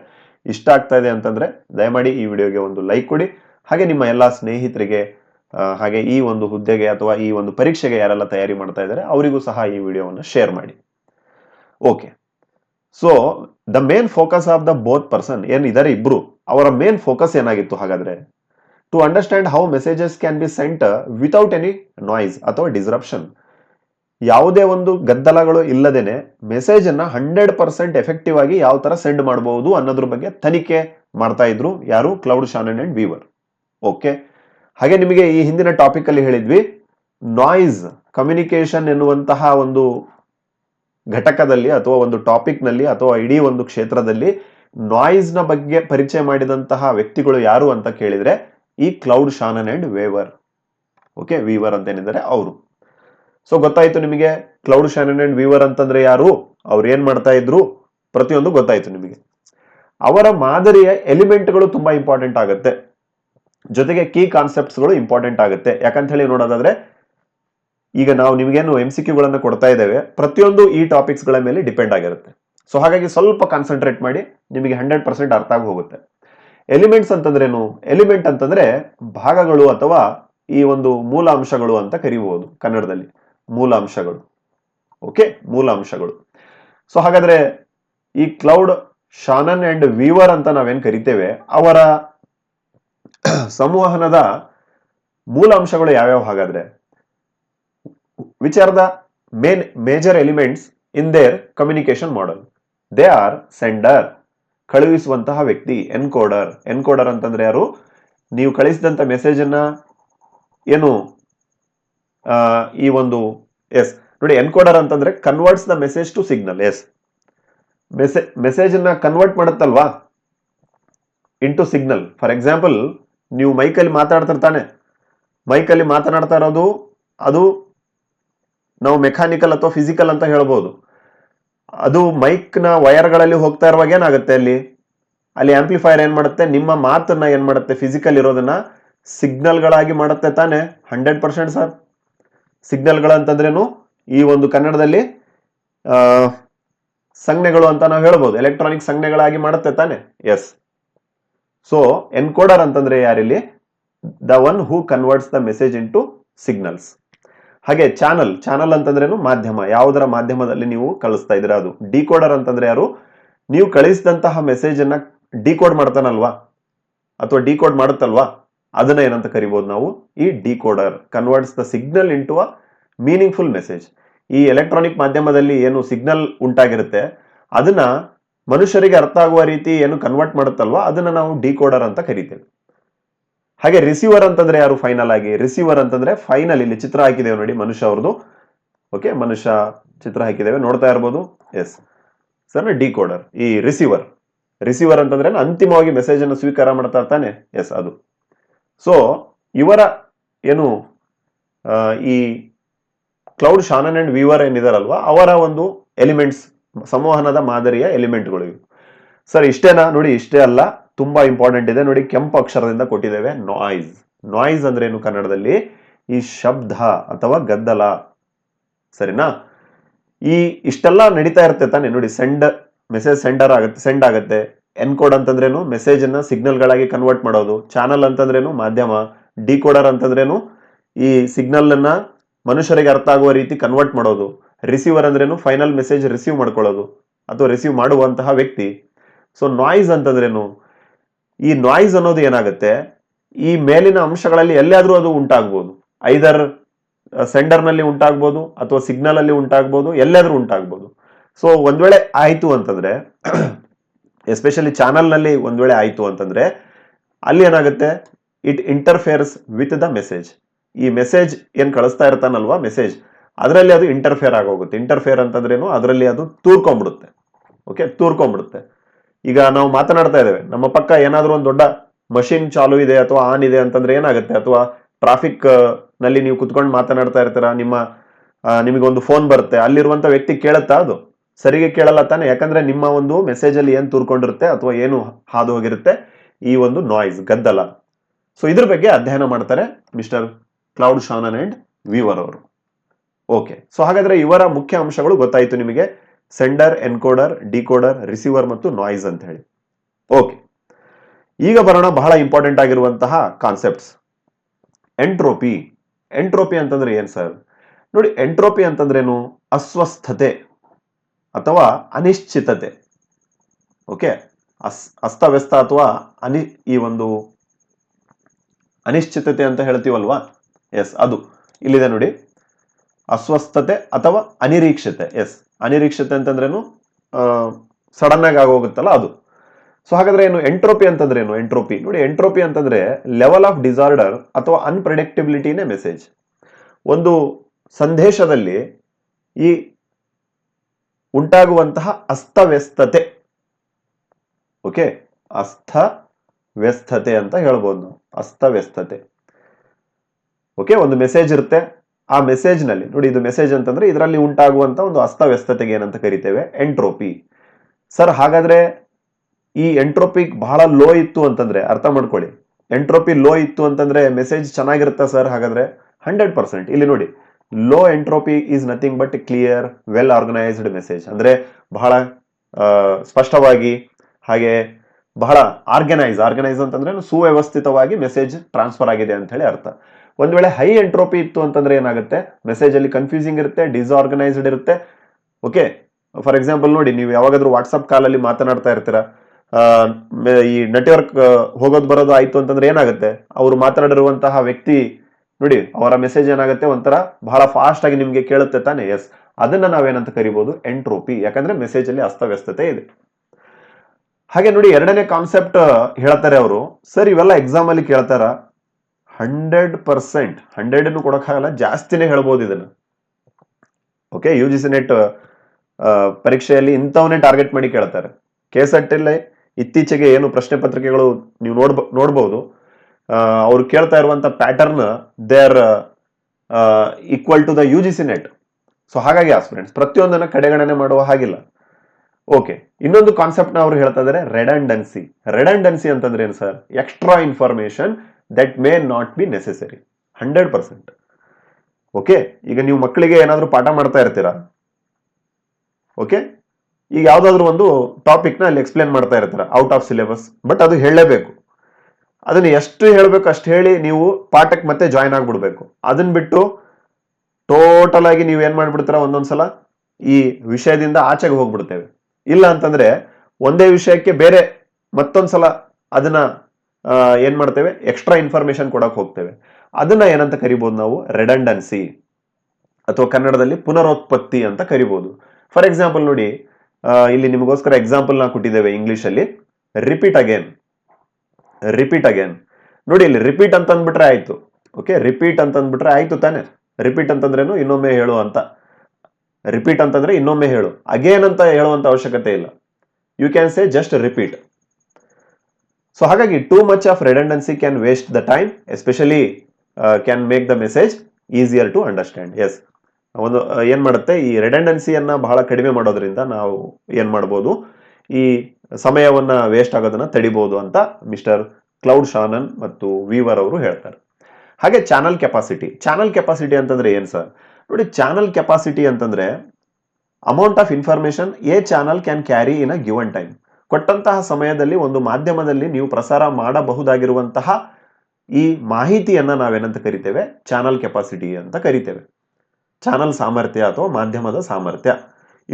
ಇಷ್ಟ ಆಗ್ತಾ ಇದೆ ಅಂತಂದ್ರೆ ದಯಮಾಡಿ ಈ ವಿಡಿಯೋಗೆ ಒಂದು ಲೈಕ್ ಕೊಡಿ. ಹಾಗೆ ನಿಮ್ಮ ಎಲ್ಲಾ ಸ್ನೇಹಿತರಿಗೆ ಆ, ಹಾಗೆ ಈ ಒಂದು ಹುದ್ದೆಗೆ ಅಥವಾ ಈ ಒಂದು ಪರೀಕ್ಷೆಗೆ ಯಾರೆಲ್ಲ ತಯಾರಿ ಮಾಡ್ತಾ ಇದ್ದಾರೆ, ಅವರಿಗೂ ಸಹ ಈ ವಿಡಿಯೋವನ್ನು ಶೇರ್ ಮಾಡಿ. Okay. So the main focus of the both person ಏನ್ ಇದಾರೆ ಇಬ್ರು, ಅವರ ಮೇನ್ ಫೋಕಸ್ ಏನಾಗಿತ್ತು ಹಾಗಾದ್ರೆ? To understand how messages can be sent without any noise ಅಥವಾ ಡಿಸ್ರಪ್ಷನ್ ಯಾವುದೇ ಒಂದು ಗದ್ದಲಗಳು ಇಲ್ಲದೇನೆ ಮೆಸೇಜ್ ಅನ್ನ ಹಂಡ್ರೆಡ್ ಪರ್ಸೆಂಟ್ ಎಫೆಕ್ಟಿವ್ ಆಗಿ ಯಾವ ತರ ಸೆಂಡ್ ಮಾಡಬಹುದು ಅನ್ನೋದ್ರ ಬಗ್ಗೆ ತನಿಖೆ ಮಾಡ್ತಾ ಇದ್ರು ಯಾರು? Claude Shannon and Weaver. Okay. ಹಾಗೆ ನಿಮಗೆ ಈ ಹಿಂದಿನ ಟಾಪಿಕ್ ಅಲ್ಲಿ ಹೇಳಿದ್ವಿ ನಾಯ್ಸ್ ಕಮ್ಯುನಿಕೇಶನ್ ಎನ್ನುವಂತಹ ಒಂದು ಘಟಕದಲ್ಲಿ ಅಥವಾ ಒಂದು ಟಾಪಿಕ್ನಲ್ಲಿ ಅಥವಾ ಇಡೀ ಒಂದು ಕ್ಷೇತ್ರದಲ್ಲಿ ನ ಬಗ್ಗೆ ಪರಿಚಯ ಮಾಡಿದಂತಹ ವ್ಯಕ್ತಿಗಳು ಯಾರು ಅಂತ ಕೇಳಿದ್ರೆ ಈ Claude Shannon and Weaver. Okay, Weaver ಅಂತ ಏನಿದ್ದಾರೆ ಅವರು. ಸೊ, ಗೊತ್ತಾಯ್ತು ನಿಮಗೆ ಕ್ಲೌಡ್ ಶಾನನ್ ಅಂಡ್ ವೀವರ್ ಅಂತಂದ್ರೆ ಯಾರು? ಅವ್ರು ಏನ್ ಮಾಡ್ತಾ ಇದ್ರು? ಪ್ರತಿಯೊಂದು ಗೊತ್ತಾಯ್ತು ನಿಮಗೆ. ಅವರ ಮಾದರಿಯ ಎಲಿಮೆಂಟ್ಗಳು ತುಂಬಾ ಇಂಪಾರ್ಟೆಂಟ್ ಆಗುತ್ತೆ. ಜೊತೆಗೆ ಕೀ ಕಾನ್ಸೆಪ್ಟ್ಸ್ಗಳು ಇಂಪಾರ್ಟೆಂಟ್ ಆಗುತ್ತೆ. ಯಾಕಂತ ಹೇಳಿ ನೋಡೋದಾದ್ರೆ, ಈಗ ನಾವು ನಿಮಗೇನು ಎಂ ಸಿ ಕ್ಯೂಗಳನ್ನು ಕೊಡ್ತಾ ಇದ್ದೇವೆ, ಪ್ರತಿಯೊಂದು ಈ ಟಾಪಿಕ್ಸ್ಗಳ ಮೇಲೆ ಡಿಪೆಂಡ್ ಆಗಿರುತ್ತೆ. ಸೊ ಹಾಗಾಗಿ ಸ್ವಲ್ಪ ಕಾನ್ಸಂಟ್ರೇಟ್ ಮಾಡಿ ನಿಮಗೆ ಹಂಡ್ರೆಡ್ ಪರ್ಸೆಂಟ್ ಅರ್ಥ ಆಗಿ ಹೋಗುತ್ತೆ ಎಲಿಮೆಂಟ್ಸ್ ಅಂತಂದ್ರೇನು? ಎಲಿಮೆಂಟ್ ಅಂತಂದ್ರೆ ಭಾಗಗಳು ಅಥವಾ ಈ ಒಂದು ಮೂಲ ಅಂಶಗಳು ಅಂತ ಕರಿಬಹುದು ಕನ್ನಡದಲ್ಲಿ. ಮೂಲ ಅಂಶಗಳು ಓಕೆ ಮೂಲ ಅಂಶಗಳು ಸೊ ಹಾಗಾದ್ರೆ ಈ ಕ್ಲೌಡ್ ಶಾನನ್ ಅಂಡ್ ವೀವರ್ ಅಂತ ನಾವೇನು ಕರಿತೇವೆ, ಅವರ ಸಂವಹನದ ಮೂಲ ಅಂಶಗಳು ಯಾವ್ಯಾವ ಹಾಗಾದ್ರೆ? Which are the main major elements in their communication model they are sender ಕಳುಹಿಸುವಂತಹ ವ್ಯಕ್ತಿ ಎನ್ಕೋಡರ್ ಎನ್ಕೋಡರ್ ಅಂತಂದ್ರೆ ಯಾರು? ನೀವು ಕಳಿಸಿದಂತ ಮೆಸೇಜ್ ಅನ್ನ ಏನು? ಈ ಒಂದು ಎಸ್ ನೋಡಿ ಎನ್ಕೋಡರ್ ಅಂತಂದ್ರೆ converts the message to signal yes message message ಅನ್ನ ಕನ್ವರ್ಟ್ ಮಾಡುತ್ತಲ್ವಾ? ಇಂಟು ಸಿಗ್ನಲ್ ಫಾರ್ ಎಕ್ಸಾಂಪಲ್ ನೀವು ಮೈಕಲ್ಲಿ ಮಾತಾಡ್ತಿರ್ತಾನೆ. ಮೈಕಲ್ಲಿ ಮಾತನಾಡ್ತಾ ಇರೋದು ಅದು ನಾವು ಮೆಕ್ಯಾನಿಕಲ್ ಅಥವಾ ಫಿಸಿಕಲ್ ಅಂತ ಹೇಳ್ಬೋದು. ಅದು ಮೈಕ್ನ ವಯರ್ಗಳಲ್ಲಿ ಹೋಗ್ತಾ ಇರುವಾಗ ಏನಾಗುತ್ತೆ ಅಲ್ಲಿ? ಅಲ್ಲಿ ಆಂಪ್ಲಿಫೈರ್ ಏನು ಮಾಡುತ್ತೆ? ನಿಮ್ಮ ಮಾತನ್ನ ಏನು ಮಾಡುತ್ತೆ? ಫಿಸಿಕಲ್ ಇರೋದನ್ನ ಸಿಗ್ನಲ್ಗಳಾಗಿ ಮಾಡುತ್ತೆ ತಾನೆ. Hundred percent sir. ಸಿಗ್ನಲ್ಗಳಂತಂದ್ರೇನು ಈ ಒಂದು ಕನ್ನಡದಲ್ಲಿ ಸಂಜ್ಞೆಗಳು ಅಂತ ನಾವು ಹೇಳ್ಬೋದು. ಎಲೆಕ್ಟ್ರಾನಿಕ್ ಸಂಜ್ಞೆಗಳಾಗಿ ಮಾಡುತ್ತೆ ತಾನೆ. ಎಸ್ ಸೊ ಎನ್ಕೋಡರ್ ಅಂತಂದ್ರೆ ಯಾರಿಲ್ಲಿ the one who converts the message into signals ಹಾಗೆ ಚಾನಲ್ ಚಾನಲ್ ಅಂತಂದ್ರೇನು ಮಾಧ್ಯಮ. ಯಾವುದರ ಮಾಧ್ಯಮದಲ್ಲಿ ನೀವು ಕಳಿಸ್ತಾ ಇದ್ದೀರಾ ಅದು? ಡಿಕೋಡರ್ ಅಂತಂದ್ರೆ ಯಾರು? ನೀವು ಕಳಿಸಿದಂತಹ ಮೆಸೇಜ್ ಅನ್ನ ಡಿಕೋಡ್ ಮಾಡ್ತಾನಲ್ವಾ? ಅಥವಾ ಡಿಕೋಡ್ ಮಾಡುತ್ತಲ್ವಾ? ಅದನ್ನ ಏನಂತ ಕರಿಬಹುದು ನಾವು? ಈ decoder converts the signal into a meaningful message ಈ ಎಲೆಕ್ಟ್ರಾನಿಕ್ ಮಾಧ್ಯಮದಲ್ಲಿ ಏನು ಸಿಗ್ನಲ್ ಉಂಟಾಗಿರುತ್ತೆ, ಅದನ್ನ ಮನುಷ್ಯರಿಗೆ ಅರ್ಥ ಆಗುವ ರೀತಿ ಏನು ಕನ್ವರ್ಟ್ ಮಾಡುತ್ತಲ್ವಾ? ಅದನ್ನ ನಾವು ಡಿಕೋಡರ್ ಅಂತ ಕರಿತೇವೆ. ಹಾಗೆ ರಿಸೀವರ್ ಅಂತಂದ್ರೆ ಯಾರು? ಫೈನಲ್ ಆಗಿ. ರಿಸೀವರ್ ಅಂತಂದ್ರೆ ಫೈನಲ್ ಇಲ್ಲಿ ಚಿತ್ರ ಹಾಕಿದ್ದೇವೆ ನೋಡಿ ಮನುಷ್ಯ ಅವ್ರದ್ದು ಓಕೆ ಮನುಷ್ಯ ಚಿತ್ರ ಹಾಕಿದ್ದೇವೆ ನೋಡ್ತಾ ಇರ್ಬೋದು? ಎಸ್ ಸರ್ ಡಿಕೋಡರ್ ಈ ರಿಸೀವರ್ ರಿಸೀವರ್ ಅಂತಂದ್ರೆ ಅಂತಿಮವಾಗಿ ಮೆಸೇಜ್ ಅನ್ನು ಸ್ವೀಕಾರ ಮಾಡ್ತಾ ಇರ್ತಾನೆ? ಎಸ್ ಅದು. ಸೊ ಇವರ ಏನು ಈ ಕ್ಲೌಡ್ ಶಾನನ್ ಅಂಡ್ ವೀವರ್ ಏನಿದಾರಲ್ವಾ? ಅವರ ಒಂದು ಎಲಿಮೆಂಟ್ಸ್ ಸಂವಹನದ ಮಾದರಿಯ ಎಲಿಮೆಂಟ್ಗಳು ಇವು. ಸರ್, ಇಷ್ಟೇನಾ? ನೋಡಿ, ಇಷ್ಟೇ ಅಲ್ಲ, ತುಂಬಾ ಇಂಪಾರ್ಟೆಂಟ್ ಇದೆ. ನೋಡಿ, ಕೆಂಪು ಅಕ್ಷರದಿಂದ ಕೊಟ್ಟಿದ್ದೇವೆ ನಾಯ್ಸ್ ನಾಯ್ಸ್ ಅಂದ್ರೆ ಏನು ಕನ್ನಡದಲ್ಲಿ? ಈ ಶಬ್ದ ಅಥವಾ ಗದ್ದಲ. ಸರಿನಾ? ಈ ಇಷ್ಟೆಲ್ಲ ನಡೀತಾ ಇರುತ್ತೆ ತಾನೆ? ನೋಡಿ ಸೆಂಡ್ ಮೆಸೇಜ್ ಸೆಂಡರ್ ಆಗುತ್ತೆ ಸೆಂಡ್ ಆಗುತ್ತೆ. ಎನ್ಕೋಡ್ ಅಂತಂದ್ರೇನು? ಮೆಸೇಜ್ ಅನ್ನ ಸಿಗ್ನಲ್ ಗಳಾಗಿ ಕನ್ವರ್ಟ್ ಮಾಡೋದು. ಚಾನಲ್ ಅಂತಂದ್ರೇನು? ಮಾಧ್ಯಮ. ಡಿಕೋಡರ್ ಅಂತಂದ್ರೇನು? ಈ ಸಿಗ್ನಲ್ ಅನ್ನ ಮನುಷ್ಯರಿಗೆ ಅರ್ಥ ಆಗುವ ರೀತಿ ಕನ್ವರ್ಟ್ ಮಾಡೋದು. ರಿಸೀವರ್ ಅಂದ್ರೇನು? ಫೈನಲ್ ಮೆಸೇಜ್ ರಿಸೀವ್ ಮಾಡ್ಕೊಳ್ಳೋದು. ಅಥವಾ ರಿಸೀವ್ ಮಾಡುವಂತಹ ವ್ಯಕ್ತಿ. ಸೊ ನಾಯ್ಸ್ ಅಂತಂದ್ರೇನು? ಈ ನಾಯ್ಸ್ ಅನ್ನೋದು ಏನಾಗುತ್ತೆ? ಈ ಮೇಲಿನ ಅಂಶಗಳಲ್ಲಿ ಎಲ್ಲಿಯಾದರೂ ಅದು ಉಂಟಾಗ್ಬೋದು. ಐದರ್ ಸೆಂಡರ್ನಲ್ಲಿ ಉಂಟಾಗ್ಬೋದು ಅಥವಾ ಸಿಗ್ನಲ್ ಅಲ್ಲಿ ಉಂಟಾಗ್ಬೋದು ಎಲ್ಲಾದ್ರೂ ಉಂಟಾಗ್ಬೋದು. ಸೊ ಒಂದ್ ವೇಳೆ ಆಯಿತು ಅಂತಂದ್ರೆ ಎಸ್ಪೆಷಲಿ ಚಾನಲ್ನಲ್ಲಿ ಒಂದ್ ವೇಳೆ ಆಯಿತು ಅಂತಂದ್ರೆ, ಅಲ್ಲಿ ಏನಾಗುತ್ತೆ? It interferes with the message ಈ ಮೆಸೇಜ್ ಏನು ಕಳಿಸ್ತಾ ಇರ್ತಾನಲ್ವಾ? ಮೆಸೇಜ್ ಅದರಲ್ಲಿ ಅದು ಇಂಟರ್ಫೇರ್ ಆಗೋಗುತ್ತೆ. ಇಂಟರ್ಫೇರ್ ಅಂತಂದ್ರೇನು? ಅದರಲ್ಲಿ ಅದು ತೂರ್ಕೊಂಡ್ಬಿಡುತ್ತೆ ಓಕೆ ತೂರ್ಕೊಂಡ್ಬಿಡುತ್ತೆ ಈಗ ನಾವು ಮಾತನಾಡ್ತಾ ಇದ್ದೇವೆ. ನಮ್ಮ ಪಕ್ಕ ಏನಾದರೂ ಒಂದು ದೊಡ್ಡ ಮಷಿನ್ ಚಾಲು ಇದೆ ಅಥವಾ ಆನ್ ಇದೆ ಅಂತಂದ್ರೆ ಏನಾಗುತ್ತೆ? ಅಥವಾ ಟ್ರಾಫಿಕ್ನಲ್ಲಿ ನೀವು ಕುತ್ಕೊಂಡು ಮಾತನಾಡ್ತಾ ಇರ್ತೀರಾ? ನಿಮ್ಮ ನಿಮಗೆ ನಿಮಗೊಂದು ಫೋನ್ ಬರುತ್ತೆ. ಅಲ್ಲಿರುವಂತ ವ್ಯಕ್ತಿ ಕೇಳುತ್ತಾ ಅದು? ಸರಿಗೆ ಕೇಳಲ್ಲ ತಾನೆ. ಯಾಕಂದ್ರೆ ನಿಮ್ಮ ಒಂದು ಮೆಸೇಜ್ ಅಲ್ಲಿ ಏನ್ ತೂರ್ಕೊಂಡಿರುತ್ತೆ ಅಥವಾ ಏನು ಹಾದು ಹೋಗಿರುತ್ತೆ? ಈ ಒಂದು ನಾಯ್ಸ್ ಗದ್ದಲ. ಸೊ ಇದ್ರ ಬಗ್ಗೆ ಅಧ್ಯಯನ ಮಾಡ್ತಾರೆ mister Claude Shannon and Weaver ಅವರು. ಓಕೆ ಸೊ ಹಾಗಾದ್ರೆ ಇವರ ಮುಖ್ಯ ಅಂಶಗಳು ಗೊತ್ತಾಯಿತು ನಿಮಗೆ. ಸೆಂಡರ್ ಎನ್ಕೋಡರ್ ಡಿಕೋಡರ್ ರಿಸೀವರ್ ಮತ್ತು ನಾಯ್ಸ್ ಅಂತ ಹೇಳಿ. ಓಕೆ ಈಗ ಬರೋಣ ಬಹಳ ಇಂಪಾರ್ಟೆಂಟ್ ಆಗಿರುವಂತಹ ಕಾನ್ಸೆಪ್ಟ್ಸ್ ಎಂಟ್ರೋಪಿ ಎಂಟ್ರೋಪಿ ಅಂತಂದ್ರೆ ಏನ್ ಸರ್? ನೋಡಿ ಎಂಟ್ರೋಪಿ ಅಂತಂದ್ರೇನು? ಅಸ್ವಸ್ಥತೆ ಅಥವಾ ಅನಿಶ್ಚಿತತೆ. ಓಕೆ ಅಸ್, ಅಸ್ತವ್ಯಸ್ತ ಅಥವಾ ಅನಿ, ಈ ಒಂದು ಅನಿಶ್ಚಿತತೆ ಅಂತ ಹೇಳ್ತೀವಲ್ವಾ? ಎಸ್ ಅದು ಇಲ್ಲಿದೆ ನೋಡಿ. ಅಸ್ವಸ್ಥತೆ ಅಥವಾ ಅನಿರೀಕ್ಷತೆ ಎಸ್ ಅನಿರೀಕ್ಷತೆ ಅಂತಂದ್ರೇನು? ಸಡನ್ ಆಗಿ ಆಗೋಗುತ್ತಲ್ಲ ಅದು. ಸೊ ಹಾಗಾದ್ರೆ ಏನು? ಎಂಟ್ರೋಪಿ ಅಂತಂದ್ರೆ ಏನು? ಎಂಟ್ರೋಪಿ ನೋಡಿ ಎಂಟ್ರೋಪಿ ಅಂತಂದ್ರೆ ಲೆವೆಲ್ ಆಫ್ ಡಿಸಾರ್ಡರ್ ಅಥವಾ ಅನ್ಪ್ರೆಡಿಕ್ಟಿಬಿಲಿಟಿನೇ ಮೆಸೇಜ್ ಒಂದು ಸಂದೇಶದಲ್ಲಿ ಈ ಉಂಟಾಗುವಂತಹ ಅಸ್ತವ್ಯಸ್ತತೆ. ಓಕೆ? ಅಸ್ತವ್ಯಸ್ತತೆ ಅಂತ ಹೇಳ್ಬೋದು ಅಸ್ತವ್ಯಸ್ತತೆ. ಓಕೆ? ಒಂದು ಮೆಸೇಜ್ ಇರುತ್ತೆ. ಆ ಮೆಸೇಜ್ನಲ್ಲಿ, ನೋಡಿ ಇದು ಮೆಸೇಜ್ ಅಂತಂದ್ರೆ ಇದರಲ್ಲಿ ಉಂಟಾಗುವಂತ ಒಂದು ಅಸ್ತವ್ಯಸ್ತತೆಗೆ ಏನಂತ ಕರಿತೇವೆ ಎಂಟ್ರೋಪಿ ಸರ್, ಹಾಗಾದ್ರೆ ಈ ಎಂಟ್ರೋಪಿಕ್ ಬಹಳ ಲೋ ಇತ್ತು ಅಂತಂದ್ರೆ, ಅರ್ಥ ಮಾಡ್ಕೊಳ್ಳಿ. ಎಂಟ್ರೋಪಿ ಲೋ ಇತ್ತು ಅಂತಂದ್ರೆ ಮೆಸೇಜ್ ಚೆನ್ನಾಗಿರುತ್ತಾ ಸರ್ ಹಾಗಾದ್ರೆ ಹಂಡ್ರೆಡ್ ಪರ್ಸೆಂಟ್ ಇಲ್ಲಿ ನೋಡಿ low entropy is nothing but clear well organised message ಅಂದ್ರೆ ಬಹಳ ಸ್ಪಷ್ಟವಾಗಿ, ಹಾಗೆ ಬಹಳ ಆರ್ಗನೈಸ್ ಆರ್ಗನೈಸ್ ಅಂತಂದ್ರೆ ಸುವ್ಯವಸ್ಥಿತವಾಗಿ ಮೆಸೇಜ್ ಟ್ರಾನ್ಸ್ಫರ್ ಆಗಿದೆ ಅಂತ ಹೇಳಿ ಅರ್ಥ. ಒಂದ್ ವೇಳೆ ಹೈ ಎಂಟ್ರೋಪಿ ಇತ್ತು ಅಂತಂದ್ರೆ ಏನಾಗುತ್ತೆ? ಮೆಸೇಜ್ ಅಲ್ಲಿ ಕನ್ಫ್ಯೂಸಿಂಗ್ ಇರುತ್ತೆ ಡಿಸ್ಆರ್ಗನೈಸ್ಡ್ ಇರುತ್ತೆ. ಓಕೆ ಫಾರ್ ಎಕ್ಸಾಂಪಲ್ ನೋಡಿ, ನೀವು ಯಾವಾಗಾದ್ರೂ ವಾಟ್ಸಪ್ ಕಾಲಲ್ಲಿ ಮಾತನಾಡ್ತಾ ಇರ್ತೀರಾ? ಈ ನೆಟ್ವರ್ಕ್ ಹೋಗೋದು ಬರೋದು ಆಯ್ತು ಅಂತಂದ್ರೆ ಏನಾಗುತ್ತೆ? ಅವರು ಮಾತನಾಡಿರುವಂತಹ ವ್ಯಕ್ತಿ, ನೋಡಿ, ಅವರ ಮೆಸೇಜ್ ಏನಾಗುತ್ತೆ? ಒಂಥರ ಬಹಳ ಫಾಸ್ಟ್ ಆಗಿ ನಿಮ್ಗೆ ಕೇಳುತ್ತೆ ತಾನೆ? ಎಸ್ ಅದನ್ನ ನಾವೇನಂತ ಕರಿಬಹುದು ಎಂಟ್ರೋಪಿ ಯಾಕಂದ್ರೆ ಮೆಸೇಜ್ ಅಲ್ಲಿ ಅಸ್ತವ್ಯಸ್ತತೆ ಇದೆ. ಹಾಗೆ ನೋಡಿ, ಎರಡನೇ ಕಾನ್ಸೆಪ್ಟ್ ಹೇಳ್ತಾರೆ ಅವರು. ಸರ್ ಇವೆಲ್ಲ ಎಕ್ಸಾಮ್ ಅಲ್ಲಿ ಕೇಳ್ತಾರ? ಹಂಡ್ರೆಡ್ ಪರ್ಸೆಂಟ್, ಹಂಡ್ರೆಡ್ ಕೊಡೋಕ್ಕಾಗಲ್ಲ, ಜಾಸ್ತಿನೇ ಹೇಳ್ಬೋದು ಇದನ್ನ. Okay U G C net ಪರೀಕ್ಷೆಯಲ್ಲಿ ಇಂಥವನ್ನೇ ಟಾರ್ಗೆಟ್ ಮಾಡಿ ಕೇಳ್ತಾರೆ. ಕೆ ಎಸ್ ಅಲ್ಲಿ ಇತ್ತೀಚೆಗೆ ಏನು ಪ್ರಶ್ನೆ ಪತ್ರಿಕೆಗಳು ನೀವು ನೋಡ್ಬ, ನೋಡ್ಬೋದು. ಅವ್ರು ಕೇಳ್ತಾ ಇರುವಂಥ pattern they are equal to the U G C net so ಹಾಗಾಗಿ ಆಸ್ಪಿರೆಂಟ್ಸ್ ಪ್ರತಿಯೊಂದನ್ನು ಕಡೆಗಣನೆ ಮಾಡುವ ಹಾಗಿಲ್ಲ. ಓಕೆ ಇನ್ನೊಂದು ಕಾನ್ಸೆಪ್ಟ್ನ ಅವ್ರು ಹೇಳ್ತಾ ಇದ್ದಾರೆ ರೆಡಂಡೆನ್ಸಿ ರೆಡಂಡೆನ್ಸಿ ಅಂತಂದ್ರೆ ಏನು sir? Extra information that may not be necessary hundred percent okay ಈಗ ನೀವು ಮಕ್ಕಳಿಗೆ ಏನಾದರೂ ಪಾಠ ಮಾಡ್ತಾ ಇರ್ತೀರಾ? ಓಕೆ ಈಗ ಯಾವುದಾದ್ರೂ ಒಂದು ಟಾಪಿಕ್ನ ಅಲ್ಲಿ ಎಕ್ಸ್ಪ್ಲೇನ್ ಮಾಡ್ತಾ ಇರ್ತೀರಾ? ಔಟ್ ಆಫ್ ಸಿಲೆಬಸ್ ಬಟ್ ಅದು ಹೇಳಲೇಬೇಕು. ಅದನ್ನು ಎಷ್ಟು ಹೇಳಬೇಕು ಅಷ್ಟು ಹೇಳಿ ನೀವು ಪಾಠಕ್ಕೆ ಮತ್ತೆ ಜಾಯ್ನ್ ಆಗಿಬಿಡ್ಬೇಕು. ಅದನ್ನ ಬಿಟ್ಟು ಟೋಟಲ್ ಆಗಿ ನೀವು ಏನ್ ಒಂದೊಂದು ಸಲ ಈ ವಿಷಯದಿಂದ ಆಚೆಗೆ ಹೋಗ್ಬಿಡ್ತೇವೆ. ಇಲ್ಲ ಅಂತಂದ್ರೆ ಒಂದೇ ವಿಷಯಕ್ಕೆ ಬೇರೆ ಮತ್ತೊಂದ್ಸಲ ಅದನ್ನ ಆ, ಏನ್ ಮಾಡ್ತೇವೆ? ಎಕ್ಸ್ಟ್ರಾ ಇನ್ಫಾರ್ಮೇಶನ್ ಕೊಡಕ್ಕೆ ಹೋಗ್ತೇವೆ. ಅದನ್ನ ಏನಂತ ಕರಿಬಹುದು ನಾವು? ರೆಡಂಡನ್ಸಿ ಅಥವಾ ಕನ್ನಡದಲ್ಲಿ ಪುನರೋತ್ಪತ್ತಿ ಅಂತ ಕರಿಬಹುದು ಫಾರ್ ಎಕ್ಸಾಂಪಲ್ ನೋಡಿ ಇಲ್ಲಿ ನಿಮಗೋಸ್ಕರ ಎಕ್ಸಾಂಪಲ್ ನಾ ಕೊಟ್ಟಿದ್ದೇವೆ ಇಂಗ್ಲಿಷ್ ಅಲ್ಲಿ. ರಿಪೀಟ್ ಅಗೇನ್ ರಿಪೀಟ್ ಅಗೇನ್ ನೋಡಿ, ಇಲ್ಲಿ ರಿಪೀಟ್ ಅಂತ ಅಂದ್ಬಿಟ್ರೆ ಆಯ್ತು. ಓಕೆ ರಿಪೀಟ್ ಅಂತ ಅಂದ್ಬಿಟ್ರೆ ಆಯ್ತು ತಾನೆ. ರಿಪೀಟ್ ಅಂತಂದ್ರೇನು? ಇನ್ನೊಮ್ಮೆ ಹೇಳು ಅಂತ. ರಿಪೀಟ್ ಅಂತಂದ್ರೆ ಇನ್ನೊಮ್ಮೆ ಹೇಳು. ಅಗೇನ್ ಅಂತ ಹೇಳುವಂತ ಅವಶ್ಯಕತೆ ಇಲ್ಲ. You can say just repeat so ಹಾಗಾಗಿ too much of redundancy can waste the time especially can make the message easier to understand yes ಒಂದು ಆ, ಏನ್ ಮಾಡುತ್ತೆ? ಈ ರೆಡೆಂಡೆನ್ಸಿಯನ್ನ ಬಹಳ ಕಡಿಮೆ ಮಾಡೋದ್ರಿಂದ ನಾವು ಏನ್ ಮಾಡ್ಬೋದು? ಈ ಸಮಯವನ್ನ ವೇಸ್ಟ್ ಆಗೋದನ್ನ ತಡಿಬಹುದು ಅಂತ ಮಿಸ್ಟರ್ ಕ್ಲೌಡ್ ಶಾನನ್ ಮತ್ತು ವಿವರ್ ಅವರು ಹೇಳ್ತಾರೆ. ಹಾಗೆ ಚಾನಲ್ ಕೆಪಾಸಿಟಿ ಚಾನಲ್ ಕೆಪಾಸಿಟಿ ಅಂತಂದ್ರೆ ಏನ್ ಸರ್? ನೋಡಿ ಚಾನಲ್ ಕೆಪಾಸಿಟಿ ಅಂತಂದ್ರೆ amount of information a channel can carry in a given time ಕೊಟ್ಟಂತಹ ಸಮಯದಲ್ಲಿ ಒಂದು ಮಾಧ್ಯಮದಲ್ಲಿ ನೀವು ಪ್ರಸಾರ ಮಾಡಬಹುದಾಗಿರುವಂತಹ ಈ ಮಾಹಿತಿಯನ್ನು ನಾವೇನಂತ ಕರಿತೇವೆ? ಚಾನಲ್ ಕೆಪಾಸಿಟಿ ಅಂತ ಕರಿತೇವೆ. ಚಾನಲ್ ಸಾಮರ್ಥ್ಯ ಅಥವಾ ಮಾಧ್ಯಮದ ಸಾಮರ್ಥ್ಯ.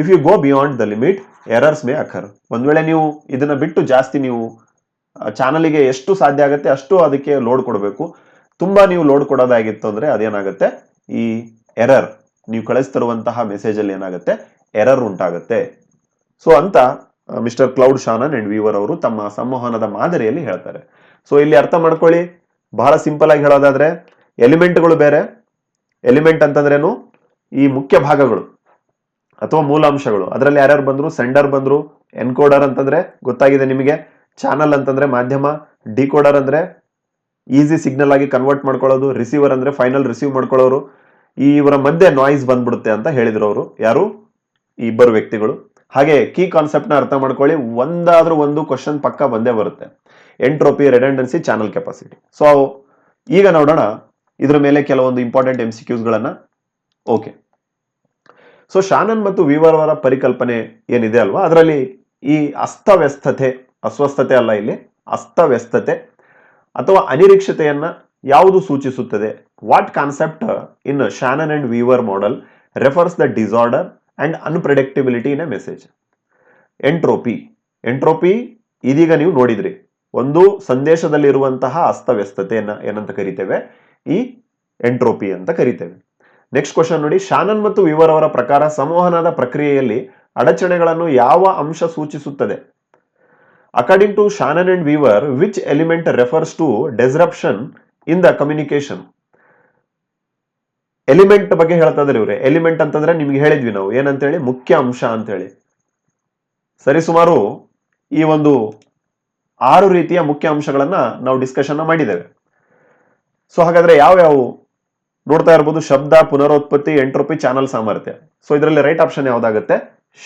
If you go beyond the limit errors may occur ಒಂದು ವೇಳೆ ನೀವು ಇದನ್ನು ಬಿಟ್ಟು ಜಾಸ್ತಿ ನೀವು ಚಾನಲಿಗೆ ಎಷ್ಟು ಸಾಧ್ಯ ಆಗುತ್ತೆ ಅಷ್ಟು ಅದಕ್ಕೆ ಲೋಡ್ ಕೊಡಬೇಕು. ತುಂಬ ನೀವು ಲೋಡ್ ಕೊಡೋದಾಗಿತ್ತು ಅಂದರೆ ಅದೇನಾಗುತ್ತೆ? ಈ ಎರರ್ ನೀವು ಕಳಿಸ್ತಿರುವಂತಹ ಮೆಸೇಜಲ್ಲಿ ಏನಾಗುತ್ತೆ? ಎರರ್ ಉಂಟಾಗುತ್ತೆ. ಸೊ ಅಂತ mister Claude Shannon and Weaver ಅವರು ತಮ್ಮ ಸಂವಹನದ ಮಾದರಿಯಲ್ಲಿ ಹೇಳ್ತಾರೆ. ಸೊ ಇಲ್ಲಿ ಅರ್ಥ ಮಾಡ್ಕೊಳ್ಳಿ. ಬಹಳ ಸಿಂಪಲ್ ಆಗಿ ಹೇಳೋದಾದ್ರೆ, ಎಲಿಮೆಂಟ್ಗಳು ಬೇರೆ. ಎಲಿಮೆಂಟ್ ಅಂತಂದ್ರೇನು? ಈ ಮುಖ್ಯ ಭಾಗಗಳು ಅಥವಾ ಮೂಲಾಂಶಗಳು. ಅದರಲ್ಲಿ ಯಾರ್ಯಾರು ಬಂದ್ರು? ಸೆಂಡರ್ ಬಂದ್ರು. ಎನ್ಕೋಡರ್ ಅಂತಂದ್ರೆ, ಗೊತ್ತಾಗಿದೆ ನಿಮಗೆ. ಚಾನಲ್ ಅಂತಂದ್ರೆ ಮಾಧ್ಯಮ. ಡಿಕೋಡರ್ ಅಂದ್ರೆ ಈಸಿ ಸಿಗ್ನಲ್ ಆಗಿ ಕನ್ವರ್ಟ್ ಮಾಡ್ಕೊಳ್ಳೋದು. ರಿಸೀವರ್ ಅಂದ್ರೆ ಫೈನಲ್ ರಿಸೀವ್ ಮಾಡ್ಕೊಳ್ಳೋರು. ಈ ಇವರ ಮಧ್ಯೆ ನಾಯ್ಸ್ ಬಂದ್ಬಿಡುತ್ತೆ ಅಂತ ಹೇಳಿದ್ರು ಅವರು. ಯಾರು? ಈ ಇಬ್ಬರು ವ್ಯಕ್ತಿಗಳು. ಹಾಗೆ ಕೀ ಕಾನ್ಸೆಪ್ಟ್ನ ಅರ್ಥ ಮಾಡ್ಕೊಳ್ಳಿ. ಒಂದಾದ್ರೂ ಒಂದು ಕ್ವಶನ್ ಪಕ್ಕ ಬಂದೇ ಬರುತ್ತೆ. Entropy redundancy channel capacity so ಈಗ ನೋಡೋಣ. ಇದರ ಮೇಲೆ ಕೆಲವೊಂದು ಇಂಪಾರ್ಟೆಂಟ್ ಎಂ ಸಿ ಗಳನ್ನ. ಓಕೆ ಸೊ ಶಾನನ್ ಮತ್ತು ವಿವರ್ ಅವರ ಪರಿಕಲ್ಪನೆ ಏನಿದೆ ಅಲ್ವಾ? ಅದರಲ್ಲಿ ಈ ಅಸ್ತವ್ಯಸ್ತತೆ, ಅಸ್ವಸ್ಥತೆ ಅಲ್ಲ ಇಲ್ಲಿ. ಅಸ್ತವ್ಯಸ್ತತೆ ಅಥವಾ ಅನಿರೀಕ್ಷತೆಯನ್ನ ಯಾವುದು ಸೂಚಿಸುತ್ತದೆ? What concept in Shannon and Weaver model refers the disorder and unpredictability in a message entropy entropy ಇದೀಗ ನೀವು ನೋಡಿದ್ರಿ. ಒಂದು ಸಂದೇಶದಲ್ಲಿರುವಂತಹ ಅಸ್ತವ್ಯಸ್ತತೆಯನ್ನ ಏನಂತ ಕರಿತೇವೆ? ಈ ಎಂಟ್ರೋಪಿ ಅಂತ ಕರಿತೇವೆ. ನೆಕ್ಸ್ಟ್ ಕ್ವಶನ್ ನೋಡಿ, ಶಾನನ್ ಮತ್ತು ವಿವರ್ ಅವರ ಪ್ರಕಾರ ಸಂವಹನದ ಪ್ರಕ್ರಿಯೆಯಲ್ಲಿ ಅಡಚಣೆಗಳನ್ನು ಯಾವ ಅಂಶ ಸೂಚಿಸುತ್ತದೆ? According to Shannon and Weaver which element refers to disruption in the communication element ಬಗ್ಗೆ ಹೇಳ್ತಾ ಇದ್ರೆ ಇವ್ರೆ. ಎಲಿಮೆಂಟ್ ಅಂತಂದ್ರೆ ನಿಮ್ಗೆ ಹೇಳಿದ್ವಿ ನಾವು. ಏನಂತೇಳಿ? ಮುಖ್ಯ ಅಂಶ ಅಂತೇಳಿ. ಸರಿಸುಮಾರು ಈ ಒಂದು ಆರು ರೀತಿಯ ಮುಖ್ಯ ಅಂಶಗಳನ್ನ ನಾವು ಡಿಸ್ಕಷನ್ ಮಾಡಿದ್ದೇವೆ. ಸೊ ಹಾಗಾದ್ರೆ ಯಾವ ಯಾವ ನೋಡ್ತಾ ಇರ್ಬೋದು? ಶಬ್ದ, ಪುನರೋತ್ಪತ್ತಿ ಎಂಟ್ರೋಪಿ ಚಾನಲ್ ಸಾಮರ್ಥ್ಯ. ಸೊ ಇದರಲ್ಲಿ ರೈಟ್ ಆಪ್ಷನ್ ಯಾವ್ದಾಗುತ್ತೆ?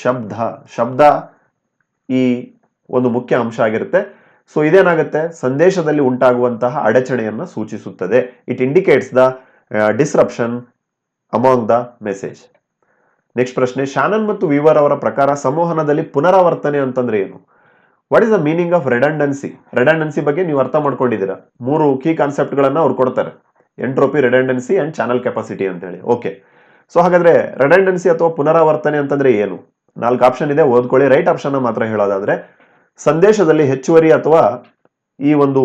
ಶಬ್ದ. ಶಬ್ದ ಈ ಒಂದು ಮುಖ್ಯ ಅಂಶ ಆಗಿರುತ್ತೆ. ಸೊ ಇದೇನಾಗುತ್ತೆ? ಸಂದೇಶದಲ್ಲಿ ಉಂಟಾಗುವಂತಹ ಅಡಚಣೆಯನ್ನ ಸೂಚಿಸುತ್ತದೆ. It indicates the disruption among the message next ಪ್ರಶ್ನೆ ಶಾನನ್ ಮತ್ತು ವಿವರ್ ಅವರ ಪ್ರಕಾರ ಸಂವಹನದಲ್ಲಿ ಪುನರಾವರ್ತನೆ ಅಂತಂದ್ರೆ ಏನು? What is the meaning of redundancy redundancy ಬಗ್ಗೆ ನೀವು ಅರ್ಥ ಮಾಡ್ಕೊಂಡಿದ್ದೀರಾ? ಮೂರು ಕೀ ಕಾನ್ಸೆಪ್ಟ್ಗಳನ್ನ ಅವ್ರು ಕೊಡ್ತಾರೆ. Entropy redundancy and channel capacity ಅಂತ ಹೇಳಿ ಓಕೆ ಸೊ ಹಾಗಾದ್ರೆ ರೆಡಂಡೆನ್ಸಿ ಅಥವಾ ಪುನರಾವರ್ತನೆ ಅಂತಂದ್ರೆ ಏನು? ನಾಲ್ಕು ಆಪ್ಷನ್ ಇದೆ, ಓದ್ಕೊಳ್ಳಿ. ರೈಟ್ ಆಪ್ಷನ್ ಮಾತ್ರ ಹೇಳೋದಾದ್ರೆ, ಸಂದೇಶದಲ್ಲಿ ಹೆಚ್ಚುವರಿ ಅಥವಾ ಈ ಒಂದು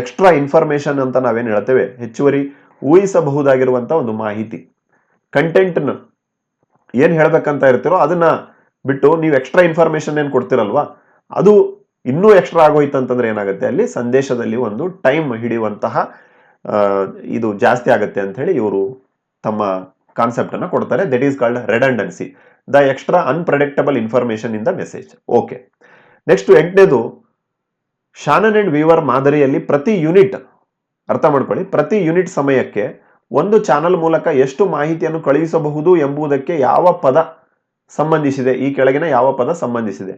ಎಕ್ಸ್ಟ್ರಾ ಇನ್ಫಾರ್ಮೇಶನ್ ಅಂತ ನಾವೇನು ಹೇಳ್ತೇವೆ? ಹೆಚ್ಚುವರಿ ಊಹಿಸಬಹುದಾಗಿರುವಂತ ಒಂದು ಮಾಹಿತಿ. ಕಂಟೆಂಟ್ ಏನು ಹೇಳ್ಬೇಕಂತ ಇರ್ತೀರೋ ಅದನ್ನ ಬಿಟ್ಟು ನೀವು ಎಕ್ಸ್ಟ್ರಾ ಇನ್ಫಾರ್ಮೇಶನ್ ಏನು ಕೊಡ್ತಿರಲ್ವಾ, ಅದು ಇನ್ನೂ ಎಕ್ಸ್ಟ್ರಾ ಆಗೋಯ್ತು ಅಂತಂದ್ರೆ ಏನಾಗುತ್ತೆ? ಅಲ್ಲಿ ಸಂದೇಶದಲ್ಲಿ ಒಂದು ಟೈಮ್ ಹಿಡಿಯುವಂತಹ ಇದು ಜಾಸ್ತಿ ಆಗುತ್ತೆ ಅಂತ ಹೇಳಿ ಇವರು ತಮ್ಮ ಕಾನ್ಸೆಪ್ಟ್ ಅನ್ನ ಕೊಡ್ತಾರೆ. That is called redundancy the extra unpredictable information in the message okay next ಎಂಟನೇದು Shannon and Weaver ಮಾದರಿಯಲ್ಲಿ ಪ್ರತಿ ಯೂನಿಟ್ ಅರ್ಥ ಮಾಡ್ಕೊಳ್ಳಿ. ಪ್ರತಿ ಯೂನಿಟ್ ಸಮಯಕ್ಕೆ ಒಂದು ಚಾನಲ್ ಮೂಲಕ ಎಷ್ಟು ಮಾಹಿತಿಯನ್ನು ಕಳುಹಿಸಬಹುದು ಎಂಬುದಕ್ಕೆ ಯಾವ ಪದ ಸಂಬಂಧಿಸಿದೆ, ಈ ಕೆಳಗಿನ ಯಾವ ಪದ ಸಂಬಂಧಿಸಿದೆ.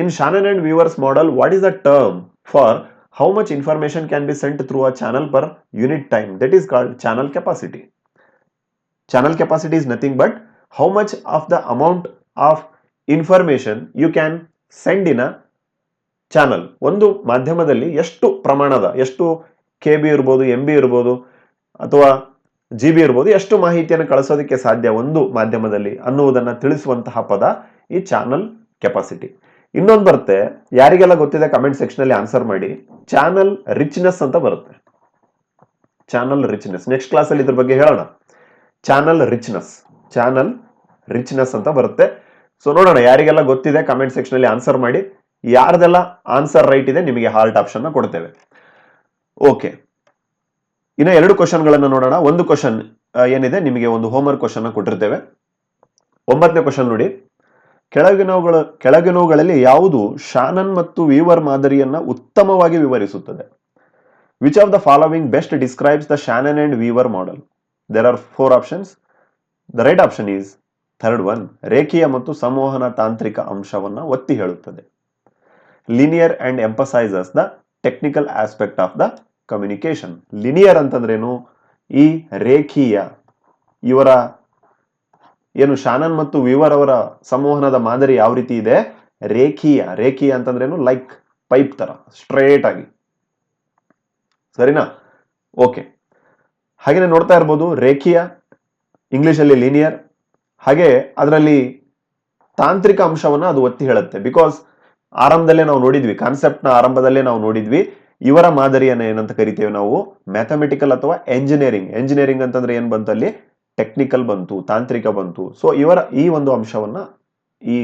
In Shannon and Weaver's model what is the term for how much information can be sent through a channel per unit time that is called channel capacity channel capacity is nothing but how much of the amount of information you can send in a channel ಒಂದು ಮಾಧ್ಯಮದಲ್ಲಿ ಎಷ್ಟು ಪ್ರಮಾಣದ, ಎಷ್ಟು K B ಇರ್ಬೋದು M B ಇರ್ಬೋದು ಅಥವಾ G B ಇರ್ಬೋದು, ಎಷ್ಟು ಮಾಹಿತಿಯನ್ನು ಕಳಿಸೋದಕ್ಕೆ ಸಾಧ್ಯ ಒಂದು ಮಾಧ್ಯಮದಲ್ಲಿ ಅನ್ನುವುದನ್ನ ತಿಳಿಸುವಂತಹ ಪದ ಈ ಚಾನಲ್ ಕೆಪಾಸಿಟಿ ಇನ್ನೊಂದು ಬರುತ್ತೆ, ಯಾರಿಗೆಲ್ಲ ಗೊತ್ತಿದೆ ಕಮೆಂಟ್ ಸೆಕ್ಷನ್ ಅಲ್ಲಿ ಆನ್ಸರ್ ಮಾಡಿ. ಚಾನಲ್ ರಿಚ್ನೆಸ್ ಅಂತ ಬರುತ್ತೆ. ಚಾನಲ್ ರಿಚ್ನೆಸ್ ನೆಕ್ಸ್ಟ್ ಕ್ಲಾಸ್ ಅಲ್ಲಿ ಇದ್ರ ಬಗ್ಗೆ ಹೇಳೋಣ. ಚಾನಲ್ ರಿಚ್ನೆಸ್ ಚಾನಲ್ ರಿಚ್ನೆಸ್ ಅಂತ ಬರುತ್ತೆ. ಸೊ ನೋಡೋಣ, ಯಾರಿಗೆಲ್ಲ ಗೊತ್ತಿದೆ ಕಮೆಂಟ್ ಸೆಕ್ಷನ್ ಅಲ್ಲಿ ಆನ್ಸರ್ ಮಾಡಿ. ಯಾರ್ದೆಲ್ಲ ಆನ್ಸರ್ ರೈಟ್ ಇದೆ, ನಿಮಗೆ ಹಾರ್ಟ್ ಆಪ್ಷನ್ ಕೊಡ್ತೇವೆ. ಓಕೆ ಇನ್ನು ಎರಡು ಕ್ವಶನ್ ಗಳನ್ನ ನೋಡೋಣ. ಒಂದು ಕ್ವಶನ್ ಏನಿದೆ? ನಿಮಗೆ ಒಂದು ಹೋಮ್ವರ್ಕ್ ಕ್ವಶನ್ ಕೊಟ್ಟಿರ್ತೇವೆ. ಒಂಬತ್ತನೇ ಕ್ವಶನ್ ನೋಡಿ. ಕೆಳಗಿನವುಗಳ, ಕೆಳಗಿನವುಗಳಲ್ಲಿ ಯಾವುದು ಶಾನನ್ ಮತ್ತು ವೀವರ್ ಮಾದರಿಯನ್ನ ಉತ್ತಮವಾಗಿ ವಿವರಿಸುತ್ತದೆ? Which of the following best describes the Shannon and Weaver model there are four options the right option is third one ರೇಖೀಯ ಮತ್ತು ಸಂವಹನ ತಾಂತ್ರಿಕ ಅಂಶವನ್ನು ಒತ್ತಿ ಹೇಳುತ್ತದೆ. Linear and emphasises the technical aspect of the communication linear ಅಂತಂದ್ರೇನು? ಈ ರೇಖೀಯ, ಇವರ ಏನು ಶಾನನ್ ಮತ್ತು ವಿವರ್ ಅವರ ಸಂವಹನದ ಮಾದರಿ ಯಾವ ರೀತಿ ಇದೆ? ರೇಖೀಯ. ರೇಖೀಯ ಅಂತಂದ್ರೇನು? ಲೈಕ್ ಪೈಪ್ ತರ ಸ್ಟ್ರೇಟ್ ಆಗಿ. ಸರಿನಾ? ಓಕೆ ಹಾಗೇನೆ ನೋಡ್ತಾ ಇರ್ಬೋದು, ರೇಖೀಯ ಇಂಗ್ಲಿಷ್ ಅಲ್ಲಿ ಲೀನಿಯರ್ ಹಾಗೆ ಅದರಲ್ಲಿ ತಾಂತ್ರಿಕ ಅಂಶವನ್ನ ಅದು ಒತ್ತಿ ಹೇಳುತ್ತೆ. ಬಿಕಾಸ್ ಆರಂಭದಲ್ಲೇ ನಾವು ನೋಡಿದ್ವಿ ಕಾನ್ಸೆಪ್ಟ್ನ ಆರಂಭದಲ್ಲೇ ನಾವು ನೋಡಿದ್ವಿ. ಇವರ ಮಾದರಿಯನ್ನು ಏನಂತ ಕರಿತೇವೆ ನಾವು? ಮ್ಯಾಥಮೆಟಿಕಲ್ ಅಥವಾ ಎಂಜಿನಿಯರಿಂಗ್ ಎಂಜಿನಿಯರಿಂಗ್ ಅಂತಂದ್ರೆ ಏನು ಬಂತು ಅಲ್ಲಿ? ಟೆಕ್ನಿಕಲ್ ಬಂತು, ತಾಂತ್ರಿಕ ಬಂತು. ಸೊ ಇವರ ಈ ಒಂದು ಅಂಶವನ್ನ ಈ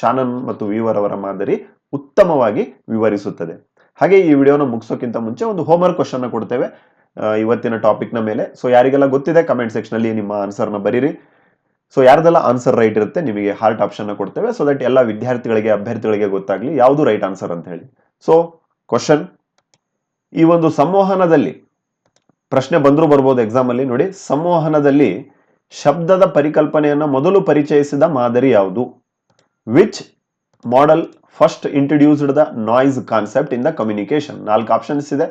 ಶಾನನ್ ಮತ್ತು ವೀವರ್ ಅವರ ಮಾದರಿ ಉತ್ತಮವಾಗಿ ವಿವರಿಸುತ್ತದೆ. ಹಾಗೆ ಈ ವಿಡಿಯೋನ ಮುಗಿಸೋಕ್ಕಿಂತ ಮುಂಚೆ ಒಂದು ಹೋಮ್ವರ್ಕ್ ಕ್ವಶನ್ ಕೊಡ್ತೇವೆ. ಇವತ್ತಿನ ಟಾಪಿಕ್ನ ಮೇಲೆ. ಸೊ ಯಾರಿಗೆಲ್ಲ ಗೊತ್ತಿದೆ ಕಮೆಂಟ್ ಸೆಕ್ಷನ್ ಅಲ್ಲಿ ನಿಮ್ಮ ಆನ್ಸರ್ನ ಬರೀರಿ. ಸೊ ಯಾರ್ದೆಲ್ಲ ಆನ್ಸರ್ ರೈಟ್ ಇರುತ್ತೆ, ನಿಮಗೆ ಹಾರ್ಟ್ ಆಪ್ಷನ್ ಕೊಡ್ತೇವೆ. ಸೊ ದಟ್ ಎಲ್ಲ ವಿದ್ಯಾರ್ಥಿಗಳಿಗೆ, ಅಭ್ಯರ್ಥಿಗಳಿಗೆ ಗೊತ್ತಾಗ್ಲಿ. ಯಾವುದು ರೈಟ್ ಆನ್ಸರ್ ಅಂತ ಹೇಳಿ. ಸೊ ಕ್ವಶನ್ ಈ ಒಂದು ಸಂವಹನದಲ್ಲಿ ಪ್ರಶ್ನೆ ಬಂದರೂ ಬರ್ಬೋದು ಎಕ್ಸಾಮಲ್ಲಿ ನೋಡಿ, ಸಂವಹನದಲ್ಲಿ ಶಬ್ದದ ಪರಿಕಲ್ಪನೆಯನ್ನು ಮೊದಲು ಪರಿಚಯಿಸಿದ ಮಾದರಿ ಯಾವುದು? Which model first introduced the noise concept in the communication ನಾಲ್ಕು ಆಪ್ಷನ್ಸ್ ಇದೆ.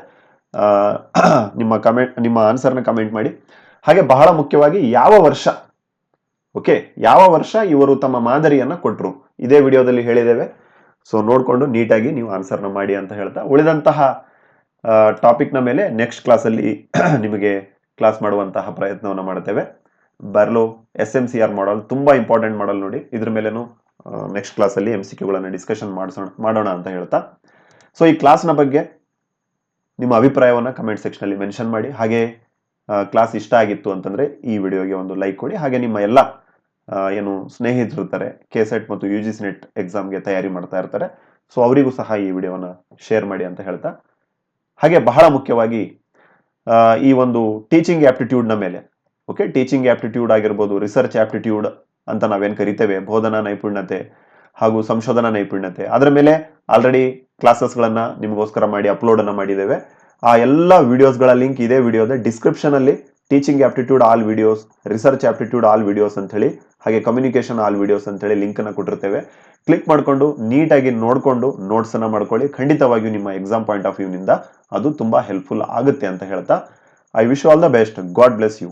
ನಿಮ್ಮ ಕಮೆಂಟ್ ನಿಮ್ಮ ಆನ್ಸರ್ನ ಕಮೆಂಟ್ ಮಾಡಿ. ಹಾಗೆ ಬಹಳ ಮುಖ್ಯವಾಗಿ ಯಾವ ವರ್ಷ? ಓಕೆ, ಯಾವ ವರ್ಷ ಇವರು ತಮ್ಮ ಮಾದರಿಯನ್ನ ಕೊಟ್ಟರು ಇದೇ ವಿಡಿಯೋದಲ್ಲಿ ಹೇಳಿದ್ದೇವೆ. ಸೊ ನೋಡಿಕೊಂಡು ನೀಟಾಗಿ ನೀವು ಆನ್ಸರ್ನ ಮಾಡಿ ಅಂತ ಹೇಳ್ತಾ ಉಳಿದಂತಹ ಟಾಪಿಕ್ನ ಮೇಲೆ ನೆಕ್ಸ್ಟ್ ಕ್ಲಾಸಲ್ಲಿ ನಿಮಗೆ ಕ್ಲಾಸ್ ಮಾಡುವಂತಹ ಪ್ರಯತ್ನವನ್ನು ಮಾಡ್ತೇವೆ. Berlo S M C R model ತುಂಬ ಇಂಪಾರ್ಟೆಂಟ್ ಮಾಡಲ್ ನೋಡಿ. ಇದ್ರ ಮೇಲೇನು ನೆಕ್ಸ್ಟ್ ಕ್ಲಾಸಲ್ಲಿ ಎಂ ಸಿ ಕ್ಯೂಗಳನ್ನು ಡಿಸ್ಕಷನ್ ಮಾಡಿಸೋಣ, ಮಾಡೋಣ ಅಂತ ಹೇಳ್ತಾ. ಸೊ ಈ ಕ್ಲಾಸ್ನ ಬಗ್ಗೆ ನಿಮ್ಮ ಅಭಿಪ್ರಾಯವನ್ನು ಕಮೆಂಟ್ ಸೆಕ್ಷನಲ್ಲಿ ಮೆನ್ಷನ್ ಮಾಡಿ. ಹಾಗೆ ಕ್ಲಾಸ್ ಇಷ್ಟ ಆಗಿತ್ತು ಅಂತಂದರೆ ಈ ವಿಡಿಯೋಗೆ ಒಂದು ಲೈಕ್ ಕೊಡಿ. ಹಾಗೆ ನಿಮ್ಮ ಎಲ್ಲ ಏನು ಸ್ನೇಹಿತರು ಇರ್ತಾರೆ ಕೆ ಸೆಟ್ ಮತ್ತು ಯು ಜಿ ಸಿ ನೆಟ್ ಎಕ್ಸಾಮ್ಗೆ ತಯಾರಿ ಮಾಡ್ತಾ ಇರ್ತಾರೆ. ಸೊ ಅವರಿಗೂ ಸಹ ಈ ವಿಡಿಯೋವನ್ನು ಶೇರ್ ಮಾಡಿ ಅಂತ ಹೇಳ್ತಾ. ಹಾಗೆ ಬಹಳ ಮುಖ್ಯವಾಗಿ ಈ ಒಂದು ಟೀಚಿಂಗ್ ಆಪ್ಟಿಟ್ಯೂಡ್ನ ಮೇಲೆ. ಓಕೆ ಟೀಚಿಂಗ್ ಆಪ್ಟಿಟ್ಯೂಡ್ ಆಗಿರ್ಬೋದು ರಿಸರ್ಚ್ ಆಪ್ಟಿಟ್ಯೂಡ್ ಅಂತ ನಾವೇನು ಕರಿತೇವೆ, ಬೋಧನಾ ನೈಪುಣ್ಯತೆ ಹಾಗೂ ಸಂಶೋಧನಾ ನೈಪುಣ್ಯತೆ. ಅದರ ಮೇಲೆ ಆಲ್ರೆಡಿ ಕ್ಲಾಸಸ್ಗಳನ್ನು ನಿಮಗೋಸ್ಕರ ಮಾಡಿ ಅಪ್ಲೋಡನ್ನು ಮಾಡಿದ್ದೇವೆ. ಆ ಎಲ್ಲ ವಿಡಿಯೋಸ್ಗಳ ಲಿಂಕ್ ಇದೇ ವಿಡಿಯೋದ ಡಿಸ್ಕ್ರಿಪ್ಷನ್ ಅಲ್ಲಿ teaching aptitude all videos research aptitude all videos ಅಂತ ಹೇಳಿ ಹಾಗೆ ಕಮ್ಯುನಿಕೇಶನ್ ಆಲ್ ವಿಡಿಯೋಸ್ ಅಂತ ಹೇಳಿ ಲಿಂಕ್ ಅನ್ನ ಕೊಟ್ಟಿರ್ತೇವೆ. ಕ್ಲಿಕ್ ಮಾಡ್ಕೊಂಡು ನೀಟಾಗಿ ನೋಡಿಕೊಂಡು ನೋಟ್ಸ್ ಅನ್ನ ಮಾಡ್ಕೊಳ್ಳಿ. ಖಂಡಿತವಾಗಿಯೂ ನಿಮ್ಮ ಎಕ್ಸಾಮ್ ಪಾಯಿಂಟ್ ಆಫ್ ವ್ಯೂ ನಿಂದ ಅದು ತುಂಬಾ ಹೆಲ್ಪ್ಫುಲ್ ಆಗುತ್ತೆ ಅಂತ ಹೇಳ್ತಾ. I wish all the best God bless you